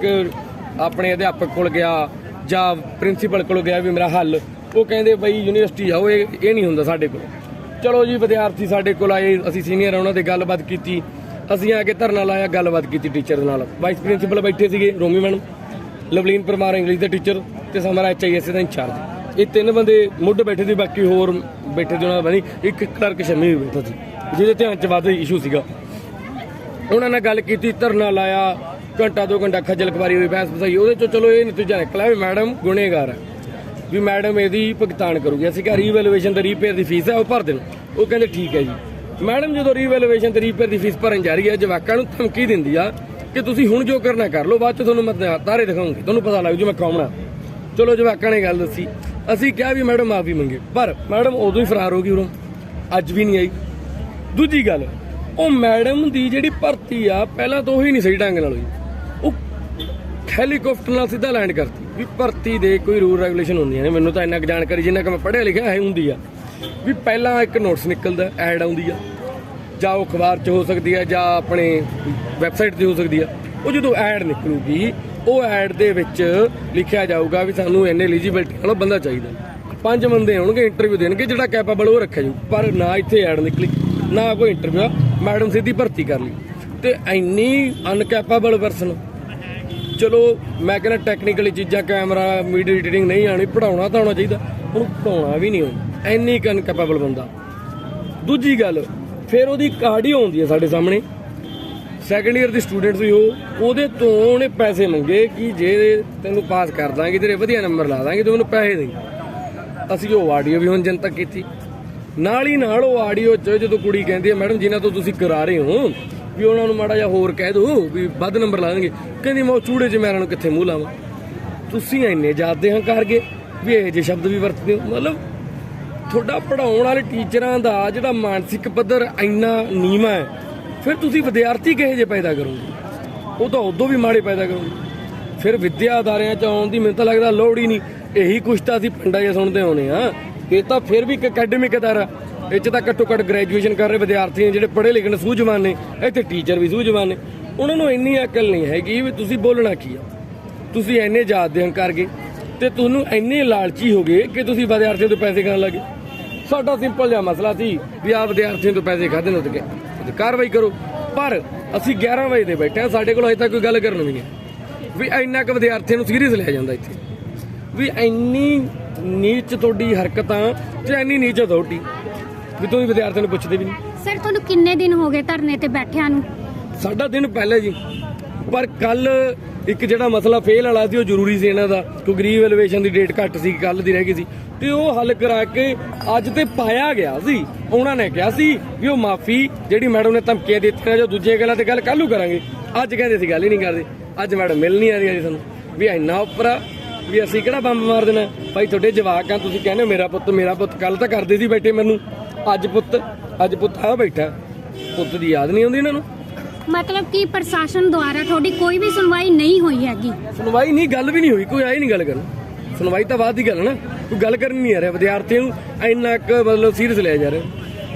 ਆਪਣੇ ਅਧਿਆਪਕ ਕੋਲ ਗਿਆ ਜਾਂ ਪ੍ਰਿੰਸੀਪਲ ਕੋਲ ਗਿਆ ਵੀ ਮੇਰਾ ਹੱਲ, ਉਹ ਕਹਿੰਦੇ ਬਈ ਯੂਨੀਵਰਸਿਟੀ ਜਾਓ, ਇਹ ਇਹ ਨਹੀਂ ਹੁੰਦਾ ਸਾਡੇ ਕੋਲ। ਚਲੋ ਜੀ, ਵਿਦਿਆਰਥੀ ਸਾਡੇ ਕੋਲ ਆਏ, ਅਸੀਂ ਸੀਨੀਅਰ ਉਹਨਾਂ ਦੇ ਗੱਲਬਾਤ ਕੀਤੀ। ਅਸੀਂ ਆ ਕੇ ਧਰਨਾ ਲਾਇਆ, ਗੱਲਬਾਤ ਕੀਤੀ ਟੀਚਰ ਦੇ ਨਾਲ। ਵਾਈਸ ਪ੍ਰਿੰਸੀਪਲ ਬੈਠੇ ਸੀਗੇ, ਰੋਮੀ ਮੈਡਮ ਲਵਲੀਨ ਪਰਮਾਰ ਇੰਗਲਿਸ਼ ਦੇ ਟੀਚਰ ਤੇ ਸਮਰ ਐਚਆਈਐਸ ਦਾ ਇੰਚਾਰਜ ਇਹ ਤਿੰਨ ਬੰਦੇ ਮੁੱਢ ਬੈਠੇ ਸੀ, ਬਾਕੀ ਹੋਰ ਬੈਠੇ ਸੀ ਉਹਨਾਂ ਦਾ ਬਣੀ ਇੱਕ ਕਲਰਕ ਸ਼ਮੀ ਵੀ ਬੈਠਾ ਸੀ, ਜਿਹਦੇ ਧਿਆਨ ਚ ਵੱਧ ਇਸ਼ੂ ਸੀਗਾ। ਉਹਨਾਂ ਨਾਲ ਗੱਲ ਕੀਤੀ, ਧਰਨਾ ਲਾਇਆ, ਘੰਟਾ, ਦੋ ਘੰਟਾ ਖੱਜਲ ਖਵਾਰੀ ਹੋਈ, ਬਹਿਸ ਬਸਾਈ। ਉਹਦੇ ਚੋਂ ਚਲੋ ਇਹ ਨਤੀਜਾ ਨਿਕਲਿਆ ਵੀ ਮੈਡਮ ਗੁਨੇਗਾਰ ਹੈ। ਵੀ ਮੈਡਮ ਇਹਦੀ ਭੁਗਤਾਨ ਕਰੂਗੀ। ਅਸੀਂ ਕਿਹਾ ਰੀਵੈਲੂਏਸ਼ਨ ਤੇ ਰੀਪੇਅਰ ਦੀ ਫੀਸ ਹੈ, ਉਹ ਭਰ ਦੇਣ। ਉਹ ਕਹਿੰਦੇ ਠੀਕ ਹੈ ਜੀ। ਮੈਡਮ, ਜਦੋਂ ਰੀਵੈਲੂਏਸ਼ਨ ਤੇ ਰੀਪੇਅਰ ਦੀ ਫੀਸ ਭਰਨ ਜਾ ਰਹੀ ਹੈ, ਜਵਾਕਾਂ ਨੂੰ ਧਮਕੀ ਦਿੰਦੀ ਆ ਕਿ ਤੁਸੀਂ ਹੁਣ ਜੋ ਕਰਨਾ ਕਰ ਲਓ, ਬਾਅਦ ਚ ਤੁਹਾਨੂੰ ਮੈਂ ਤਾਰੇ ਦਿਖਾਉਂਗੀ। ਤੁਹਾਨੂੰ ਪਤਾ ਲੱਗ ਜੂ ਮੈਂ ਕੌਣ ਚਲੋ ਜਵਾਕਾਂ ਨੇ ਗੱਲ ਦੱਸੀ। ਅਸੀਂ ਕਿਹਾ ਵੀ ਮੈਡਮ ਮਾਫੀ ਮੰਗੇ, ਪਰ ਮੈਡਮ ਉਦੋਂ ਹੀ ਫਰਾਰ ਹੋ ਗਈ ਉਰੋਂ। ਅੱਜ ਵੀ ਨਹੀਂ ਆਈ। ਦੂਜੀ ਗੱਲ, ਉਹ ਮੈਡਮ ਦੀ ਜਿਹੜੀ ਭਰਤੀ ਆ, ਪਹਿਲਾਂ ਤਾਂ ਉਹੀ ਨਹੀਂ ਸਹੀ ਢੰਗ ਨਾਲ ਹੋਈ। ਉਹ ਹੈਲੀਕਾਪਟਰ ਨਾਲ ਸਿੱਧਾ ਲੈਂਡ ਕਰਤੀ। ਵੀ ਭਰਤੀ ਦੇ ਕੋਈ ਰੂਲ ਰੈਗੂਲੇਸ਼ਨ ਹੁੰਦੀਆਂ ਨੇ। ਮੈਨੂੰ ਤਾਂ ਇੰਨਾ ਕੁ ਜਾਣਕਾਰੀ, ਜਿੰਨਾ ਕਿ ਮੈਂ ਪੜ੍ਹਿਆ ਲਿਖਿਆ ਹੈ, ਹੁੰਦੀ ਆ। ਵੀ ਪਹਿਲਾਂ ਇੱਕ ਨੋਟਿਸ ਨਿਕਲਦਾ ਐਡ ਆਉਂਦੀ ਆ। ਜਾਂ ਉਹ ਅਖਬਾਰ 'ਚ ਹੋ ਸਕਦੀ ਹੈ ਜਾਂ ਆਪਣੇ ਵੈਬਸਾਈਟ ਤੇ ਹੋ ਸਕਦੀ ਆ। ਉਹ ਜਦੋਂ ਐਡ ਨਿਕਲੂਗੀ, ਉਹ ਐਡ ਦੇ ਵਿੱਚ ਲਿਖਿਆ ਜਾਊਗਾ ਵੀ ਸਾਨੂੰ ਇੰਨੇ ਐਲੀਜੀਬਿਲਟੀ ਵਾਲਾ ਬੰਦਾ ਚਾਹੀਦਾ। ਪੰਜ ਬੰਦੇ ਆਉਣਗੇ ਇੰਟਰਵਿਊ ਦੇਣਗੇ, ਜਿਹੜਾ ਕੈਪੇਬਲ ਉਹ ਰੱਖਿਆ ਜਾਊ। ਪਰ ਨਾ ਇੱਥੇ ਐਡ ਨਿਕਲੀ, ਨਾ ਕੋਈ ਇੰਟਰਵਿਊ ਆ। ਮੈਡਮ ਸਿੱਧੀ ਭਰਤੀ ਕਰ ਲਈ। ਤੇ ਇੰਨੀ ਅਨਕੈਪੇਬਲ ਪਰਸਨ ਚਲੋ, ਮੈਂ ਕਹਿੰਦਾ ਟੈਕਨੀਕਲੀ ਚੀਜ਼ਾਂ ਕੈਮਰਾ ਮੀਡੀਆ ਐਡੀਟਿੰਗ ਨਹੀਂ ਆਣੀ ਪੜਾਉਣਾ ਤਾਂ ਆਉਣਾ ਚਾਹੀਦਾ। ਉਹਨੂੰ ਪੜਾਉਣਾ ਵੀ ਨਹੀਂ ਆਉਂਦਾ। ਇੰਨੀ ਕਨਕੈਪੇਬਲ ਬੰਦਾ। ਦੂਜੀ ਗੱਲ, ਫਿਰ ਉਹਦੀ ਕਾਰਡੀਓ ਆਉਂਦੀ ਹੈ ਸਾਡੇ ਸਾਹਮਣੇ। ਸੈਕੰਡ ਇਅਰ ਦੀ ਸਟੂਡੈਂਟ ਸੀ ਉਹ ਉਹਦੇ ਤੋਂ ਉਹਨੇ ਪੈਸੇ ਮੰਗੇ ਕਿ ਜੇ ਤੈਨੂੰ ਪਾਸ ਕਰ ਦਾਂਗੇ, ਤੇਰੇ ਵਧੀਆ ਨੰਬਰ ਲਾ ਦਾਂਗੇ, ਤੇ ਮੈਨੂੰ ਪੈਸੇ ਦੇ ਅਸੀਂ ਉਹ ਆਡੀਓ ਵੀ ਹੁਣ ਜਨਤਕ ਕੀਤੀ। ਨਾਲ ਹੀ ਨਾਲ ਉਹ ਆਡੀਓ 'ਚ ਜਦੋਂ ਕੁੜੀ ਕਹਿੰਦੀ ਹੈ, ਮੈਡਮ ਜਿਨ੍ਹਾਂ ਤੋਂ ਤੁਸੀਂ ਕਰਾ ਰਹੇ ਹੋ, ਵੀ ਉਹਨਾਂ ਨੂੰ ਮਾੜਾ ਜਿਹਾ ਹੋਰ ਕਹਿ ਦਿਓ ਵੀ ਵੱਧ ਨੰਬਰ ਲਾ ਦੇਣਗੇ। ਕਹਿੰਦੀ, ਮੈਂ ਉਹ ਚੂੜੇ 'ਚ ਮੈਰਾਂ ਨੂੰ ਕਿੱਥੇ ਮੂੰਹ ਲਾਵਾਂ? ਤੁਸੀਂ ਇੰਨੇ ਜਾਦੇ ਹੰਕਾਰ ਗਏ, ਵੀ ਇਹ ਜਿਹੇ ਸ਼ਬਦ ਵੀ ਵਰਤਦੇ ਹੋ। ਮਤਲਬ ਤੁਹਾਡਾ ਪੜਾਉਣ ਵਾਲੇ ਟੀਚਰਾਂ ਦਾ ਜਿਹੜਾ ਮਾਨਸਿਕ ਪੱਧਰ ਇੰਨਾ ਨੀਵਾਂ ਹੈ, ਫਿਰ ਤੁਸੀਂ ਵਿਦਿਆਰਥੀ ਕਿਹੋ ਜਿਹੇ ਪੈਦਾ ਕਰੋਗੇ? ਉਹ ਤਾਂ ਉਦੋਂ ਵੀ ਮਾੜੇ ਪੈਦਾ ਕਰੋਗੇ। ਫਿਰ ਵਿੱਦਿਆ ਅਦਾਰਿਆਂ ਚ ਆਉਣ ਦੀ ਮੈਨੂੰ ਤਾਂ ਲੱਗਦਾ ਲੋੜ ਹੀ ਨਹੀਂ। ਇਹੀ ਕੁਛ ਤਾਂ ਅਸੀਂ ਪਿੰਡਾਂ 'ਚ ਸੁਣਦੇ ਹੋਣੇ ਆ ਇਹ ਤਾਂ ਫਿਰ ਵੀ ਇੱਕ ਅਕੈਡਮਿਕ ਅਦਾਰਾ। ਇਹ 'ਚ ਤਾਂ ਘੱਟੋ ਘੱਟ ਗ੍ਰੈਜੂਏਸ਼ਨ ਕਰ ਰਹੇ ਵਿਦਿਆਰਥੀ ਨੇ ਜਿਹੜੇ ਪੜ੍ਹੇ ਲਿਖੇ ਨੇ, ਸੂਝਵਾਨ ਨੇ। ਇੱਥੇ ਟੀਚਰ ਵੀ ਸੂਝਵਾਨ ਨੇ। ਉਹਨਾਂ ਨੂੰ ਇੰਨੀ ਅਕਲ ਨਹੀਂ ਹੈਗੀ ਵੀ ਤੁਸੀਂ ਬੋਲਣਾ ਕੀ ਆ। ਤੁਸੀਂ ਇੰਨੇ ਜਾਤ ਦੇ ਹੰਕਾਰ ਗਏ ਤੇ ਤੁਹਾਨੂੰ ਇੰਨੇ ਲਾਲਚੀ ਹੋ ਗਏ ਕਿ ਤੁਸੀਂ ਵਿਦਿਆਰਥੀਆਂ ਤੋਂ ਪੈਸੇ ਖਾਣ ਲੱਗੇ। ਸਾਡਾ ਸਿੰਪਲ ਜਿਹਾ ਮਸਲਾ ਸੀ ਵੀ ਆ ਵਿਦਿਆਰਥੀਆਂ ਤੋਂ ਪੈਸੇ ਖਾਦੇ ਨੇ ਤੇ ਕਾਰਵਾਈ ਕਰੋ। ਪਰ ਅਸੀਂ 11 ਵਜੇ ਦੇ ਬੈਠੇ ਆ ਸਾਡੇ ਕੋਲ ਅਜੇ ਤੱਕ ਕੋਈ ਗੱਲ ਕਰਨ ਵੀ ਨਹੀਂ ਹੈ। ਵੀ ਇੰਨਾ ਕੁ ਵਿਦਿਆਰਥੀਆਂ ਨੂੰ ਸੀਰੀਅਸ ਲਿਆ ਜਾਂਦਾ ਇੱਥੇ। ਵੀ ਇੰਨੀ ਨੀਚ ਤੁਹਾਡੀ ਹਰਕਤਾਂ ਤੇ ਇੰਨੀ ਨੀਚ ਅਥਾਰਟੀ ਵੀ ਤੁਸੀਂ ਵਿਦਿਆਰਥੀਆਂ ਨੂੰ ਪੁੱਛਦੇ ਵੀ ਨਹੀਂ। ਸਰ ਤੁਹਾਨੂੰ ਕਿੰਨੇ ਦਿਨ ਹੋ ਗਏ ਧਰਨੇ ਤੇ ਬੈਠਿਆਂ ਨੂੰ? ਸਾਡਾ ਦਿਨ ਪਹਿਲੇ ਜੀ। ਪਰ ਕੱਲ ਇੱਕ ਜਿਹੜਾ ਮਸਲਾ ਫੇਲ ਵਾਲਾ ਸੀ, ਉਹ ਜ਼ਰੂਰੀ ਸੀ ਇਹਨਾਂ ਦਾ ਕਿਉਂਕਿ ਰੀਵੈਲੂਏਸ਼ਨ ਦੀ ਡੇਟ ਘੱਟ ਸੀ ਕੱਲ ਦੀ ਰਹਿ ਗਈ ਸੀ। ਤੇ ਉਹ ਹੱਲ ਕਰਾ ਕੇ ਅੱਜ ਤੇ ਪਾਇਆ ਗਿਆ ਸੀ, ਉਹਨਾਂ ਨੇ ਕਿਹਾ ਸੀ ਵੀ ਉਹ ਮਾਫੀ ਜਿਹੜੀ ਮੈਡਮ ਨੇ ਧਮਕੀਆਂ ਦਿੱਤੀਆਂ ਜੋ ਦੂਜੀਆਂ ਗੱਲਾਂ ਤੇ ਗੱਲ ਕੱਲੂ ਕਰਾਂਗੇ। ਅੱਜ ਕਹਿੰਦੇ ਸੀ, ਗੱਲ ਹੀ ਨਹੀਂ ਕਰਦੇ। ਅੱਜ ਮੈਡਮ ਮਿਲ ਨਹੀਂ ਆ ਰਹੀ ਜੀ ਸਾਨੂੰ। ਵੀ ਇੰਨਾ ਉੱਪਰ ਆ, ਵੀ ਅਸੀਂ ਕਿਹੜਾ ਬੰਬ ਮਾਰ ਦੇਣਾ? ਭਾਈ, ਤੁਹਾਡੇ ਜਵਾਕ ਆ, ਤੁਸੀਂ ਕਹਿੰਦੇ ਹੋ ਮੇਰਾ ਪੁੱਤ ਮੇਰਾ ਪੁੱਤ ਕੱਲ ਤਾਂ ਕਰਦੇ ਸੀ ਬੈਠੇ ਮੈਨੂੰ। ਅੱਜ ਪੁੱਤ ਅੱਜ ਪੁੱਤ ਆ ਬੈਠਾ। ਪੁੱਤ ਦੀ ਯਾਦ ਨਹੀਂ ਆਉਂਦੀ ਇਹਨਾਂ ਨੂੰ। ਮਤਲਬ ਕਿ ਪ੍ਰਸ਼ਾਸਨ ਦੁਆਰਾ ਤੁਹਾਡੀ ਕੋਈ ਵੀ ਸੁਣਵਾਈ ਨਹੀਂ ਹੋਈ ਹੈਗੀ। ਸੁਣਵਾਈ ਨਹੀਂ ਗੱਲ ਵੀ ਨਹੀਂ ਹੋਈ ਕੋਈ ਆਈ ਨਹੀਂ ਗੱਲ ਕਰਨ। ਸੁਣਵਾਈ ਤਾਂ ਬਾਅਦ ਦੀ ਗੱਲ ਹੈ ਨਾ ਕੋਈ ਗੱਲ ਕਰਨ ਨਹੀਂ ਆ ਰਿਹਾ ਵਿਦਿਆਰਥੀਆਂ ਨੂੰ ਇੰਨਾ ਕੁ ਮਤਲਬ ਸੀਰੀਅਸ ਲਿਆ ਜਾ ਰਿਹਾ।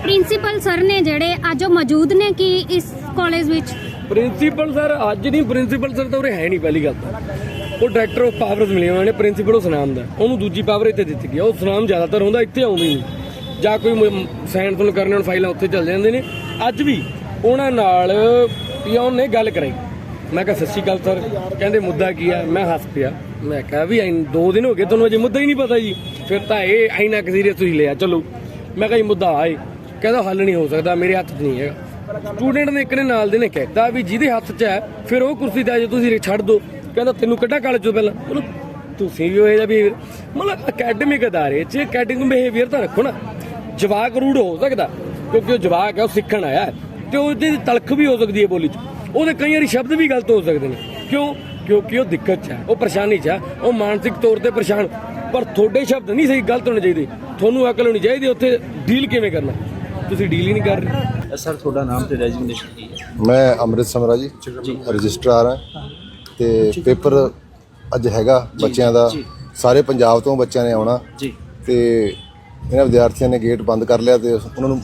ਪ੍ਰਿੰਸੀਪਲ ਸਰ ਨੇ ਜਿਹੜੇ ਅੱਜ ਉਹ ਮੌਜੂਦ ਨੇ ਕਿ ਇਸ ਕਾਲਜ ਵਿੱਚ? ਪ੍ਰਿੰਸੀਪਲ ਸਰ ਅੱਜ ਨਹੀਂ ਪ੍ਰਿੰਸੀਪਲ ਸਰ ਤਾਂ ਉਰੇ ਹੈ ਨਹੀਂ ਪਹਿਲੀ ਗੱਲ ਤਾਂ। ਉਹ ਡਾਇਰੈਕਟਰ ਆਫ ਪਾਵਰਸ ਮਿਲੇ ਹੋਏ ਨੇ ਪ੍ਰਿੰਸੀਪਲ ਉਹ ਸੁਨਾਮ ਦਾ। ਉਹਨੂੰ ਦੂਜੀ ਪਾਵਰ ਇੱਥੇ ਦਿੱਤੀ ਗਈ। ਉਹ ਸੁਨਾਮ ਜ਼ਿਆਦਾਤਰ ਹੁੰਦਾ ਇੱਥੇ ਆਉਂਦਾ ਨਹੀਂ। ਜਾਂ ਕੋਈ ਸਾਈਨ ਤੁਹਾਨੂੰ ਕਰਨੇ ਹੁਣ ਫਾਈਲਾਂ ਉੱਥੇ ਚੱਲ ਜਾਂਦੇ ਨੇ। ਅੱਜ ਵੀ ਉਹਨਾਂ ਨਾਲ ਪਿਓਨ ਨੇ ਗੱਲ ਕਰਾਈ। ਮੈਂ ਕਿਹਾ ਸਤਿ ਸ਼੍ਰੀ ਅਕਾਲ ਸਰ। ਕਹਿੰਦੇ ਮੁੱਦਾ ਕੀ ਆ? ਮੈਂ ਹੱਸ ਪਿਆ। ਮੈਂ ਕਿਹਾ ਵੀ ਐਨ ਦੋ ਦਿਨ ਹੋ ਗਏ ਤੁਹਾਨੂੰ ਅਜੇ ਮੁੱਦਾ ਹੀ ਨਹੀਂ ਪਤਾ ਜੀ। ਫਿਰ ਤਾਂ ਇਹ ਐਨਾ ਕਿ ਸੀਰੀਅਸ ਤੁਸੀਂ ਲਿਆ ਚਲੋ। ਮੈਂ ਕਿਹਾ ਜੀ ਮੁੱਦਾ ਆਏ। ਕਹਿੰਦਾ ਹੱਲ ਨਹੀਂ ਹੋ ਸਕਦਾ ਮੇਰੇ ਹੱਥ 'ਚ ਨਹੀਂ ਹੈਗਾ। ਸਟੂਡੈਂਟ ਨੇ ਇੱਕ ਨੇ ਨਾਲ ਦੇ ਨੇ ਕਹਿਤਾ ਵੀ ਜਿਹਦੇ ਹੱਥ 'ਚ ਹੈ ਫਿਰ ਉਹ ਕੁਰਸੀ ਤੇ ਆ ਜੇ ਤੁਸੀਂ ਛੱਡ ਦੋ। ਕਹਿੰਦਾ ਤੈਨੂੰ ਕੱਢਾ ਕਾਲਜ ਤੋਂ ਪਹਿਲਾਂ? ਮਤਲਬ ਤੁਸੀਂ ਵੀ ਉਹ ਜਿਹਾ ਬਿਹੇਵੀਅਰ ਮਤਲਬ ਅਕੈਡਮਿਕ ਅਦਾਰੇ 'ਚ ਅਕੈਡਮਿਕ ਬਿਹੇਵੀਅਰ ਤਾਂ ਰੱਖੋ ਨਾ। ਜਵਾਕ ਰੂੜ ਹੋ ਸਕਦਾ ਕਿਉਂਕਿ ਉਹ ਜਵਾਕ ਹੈ ਉਹ ਸਿੱਖਣ ਆਇਆ ਹੈ, ਤੇ ਉਹਦੀ ਤਲਖ ਵੀ ਹੋ ਸਕਦੀ ਹੈ ਬੋਲੀ 'ਚ। ਉਹਦੇ ਕਈ ਵਾਰੀ ਸ਼ਬਦ ਵੀ ਗਲਤ ਹੋ ਸਕਦੇ ਨੇ। ਕਿਉਂ? ਕਿਉਂਕਿ ਉਹ ਦਿੱਕਤ 'ਚ ਹੈ ਉਹ ਪਰੇਸ਼ਾਨੀ 'ਚ ਹੈ ਉਹ ਮਾਨਸਿਕ ਤੌਰ ਤੇ ਪਰੇਸ਼ਾਨ। ਪਰ ਤੁਹਾਡੇ ਸ਼ਬਦ ਨਹੀਂ ਸਹੀ ਗਲਤ ਹੋਣੇ ਚਾਹੀਦੇ। ਤੁਹਾਨੂੰ ਅਕਲ ਹੋਣੀ ਚਾਹੀਦੀ ਉੱਥੇ ਡੀਲ ਕਿਵੇਂ ਕਰਨਾ? ਤੁਸੀਂ ਡੀਲ ਹੀ ਨਹੀਂ ਕਰ ਰਹੇ। ਸਰ ਤੁਹਾਡਾ ਨਾਮ ਤੇ ਰੈਜਿਗਨੇਸ਼ਨ ਕੀ ਹੈ? ਮੈਂ ਅੰਮ੍ਰਿਤ ਸਮਰਾ ਜੀ ਰਜਿਸਟਰਾਰ ਹਾਂ। ਤੇ ਪੇਪਰ ਅੱਜ ਹੈਗਾ ਬੱਚਿਆਂ ਦਾ। ਸਾਰੇ ਪੰਜਾਬ ਤੋਂ ਬੱਚਿਆਂ ਨੇ ਆਉਣਾ। ਜੀ। ਤੇ ਇਹਨਾਂ ਵਿਦਿਆਰਥੀਆਂ ਨੇ ਗੇਟ ਬੰਦ ਕਰ ਲਿਆ ਤੇ ਉਹਨਾਂ ਨੂੰ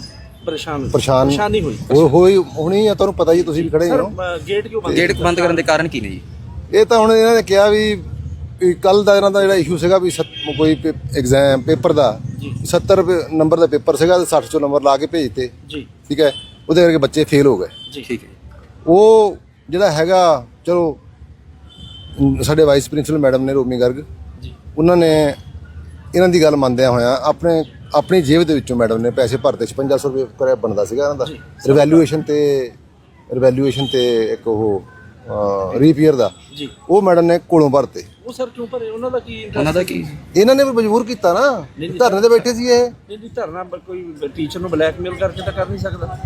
ਪਰੇਸ਼ਾਨ ਪਰੇਸ਼ਾਨ ਪਰੇਸ਼ਾਨੀ ਹੋਈ। ਹੋਈ ਹੋਣੀ ਆ ਤੁਹਾਨੂੰ ਪਤਾ ਹੈ, ਤੁਸੀਂ ਵੀ ਖੜੇ ਹੀ ਸਰ ਹੋ। ਅ, ਗੇਟ ਕਿਉਂ ਬੰਦ ਗੇਟ ਬੰਦ ਕਰਨ ਦੇ ਕਾਰਨ ਕੀ ਨੇ ਜੀ? ਇਹ ਤਾਂ ਹੁਣ ਇਹਨਾਂ ਨੇ ਕਿਹਾ ਵੀ ਕੱਲ ਦਾ ਇਹਨਾਂ ਦਾ ਜਿਹੜਾ ਇਸ਼ੂ ਸੀਗਾ ਵੀ ਸੱਤ- ਕੋਈ ਐਗਜ਼ਾਮ ਪੇਪਰ ਦਾ 70 ਰੁਪਏ ਨੰਬਰ ਦਾ ਪੇਪਰ ਸੀਗਾ ਤੇ 60 ਚੋਂ ਨੰਬਰ ਲਾ ਕੇ ਭੇਜਤੇ ਜੀ। ਠੀਕ ਹੈ? ਉਹਦੇ ਕਰਕੇ ਬੱਚੇ ਫੇਲ ਹੋ ਗਏ। ਜੀ। ਠੀਕ ਹੈ। ਉਹ ਜਿਹੜਾ ਹੈਗਾ ਚਲੋ ਅਮ ਸਾਡੇ ਵਾਈਸ ਪ੍ਰਿੰਸੀਪਲ ਮੈਡਮ ਨੇ ਰੋਮੀ ਗਰਗ। ਉਹਨਾਂ ਨੇ ਇਹਨਾਂ ਦੀ ਗੱਲ ਮੰਨਦਿਆਂ ਹੋਇਆਂ ਆਪਣੇ ਆਪਣੀ ਜੇਬ ਦੇ ਵਿੱਚੋਂ ਮੈਡਮ ਨੇ ਪੈਸੇ ਭਰਤੇ 5500 ਰੁਪਏ ਕਰਿਆ ਬਣਦਾ ਸੀਗਾ ਇਹਨਾਂ ਦਾ। ਰਿਵੈਲੂਏਸ਼ਨ ਤੇ ਰਿਵੈਲੂਏਸ਼ਨ ਤੇ ਇੱਕ ਉਹ ਰੀਪੀਅਰ ਦਾ। ਜੀ। ਉਹ ਮੈਡਮ ਨੇ ਕੋਲੋਂ ਭਰਤੇ। ਉਹ ਸਰ ਕਿਉਂ ਭਰੇ? ਉਹਨਾਂ ਦਾ ਕੀ ਉਹਨਾਂ ਦਾ ਕੀ? ਇਹਨਾਂ ਨੇ ਵੀ ਮਜਬੂਰ ਕੀਤਾ ਨਾ। ਧਰਨੇ ਤੇ ਬੈਠੇ ਸੀ ਇਹ। ਨਹੀਂ ਜੀ ਧਰਨਾ ਕੋਈ ਟੀਚਰ ਨੂੰ ਬਲੈਕਮੇਲ ਕਰਕੇ ਤਾਂ ਕਰ ਨਹੀਂ ਸਕਦਾ।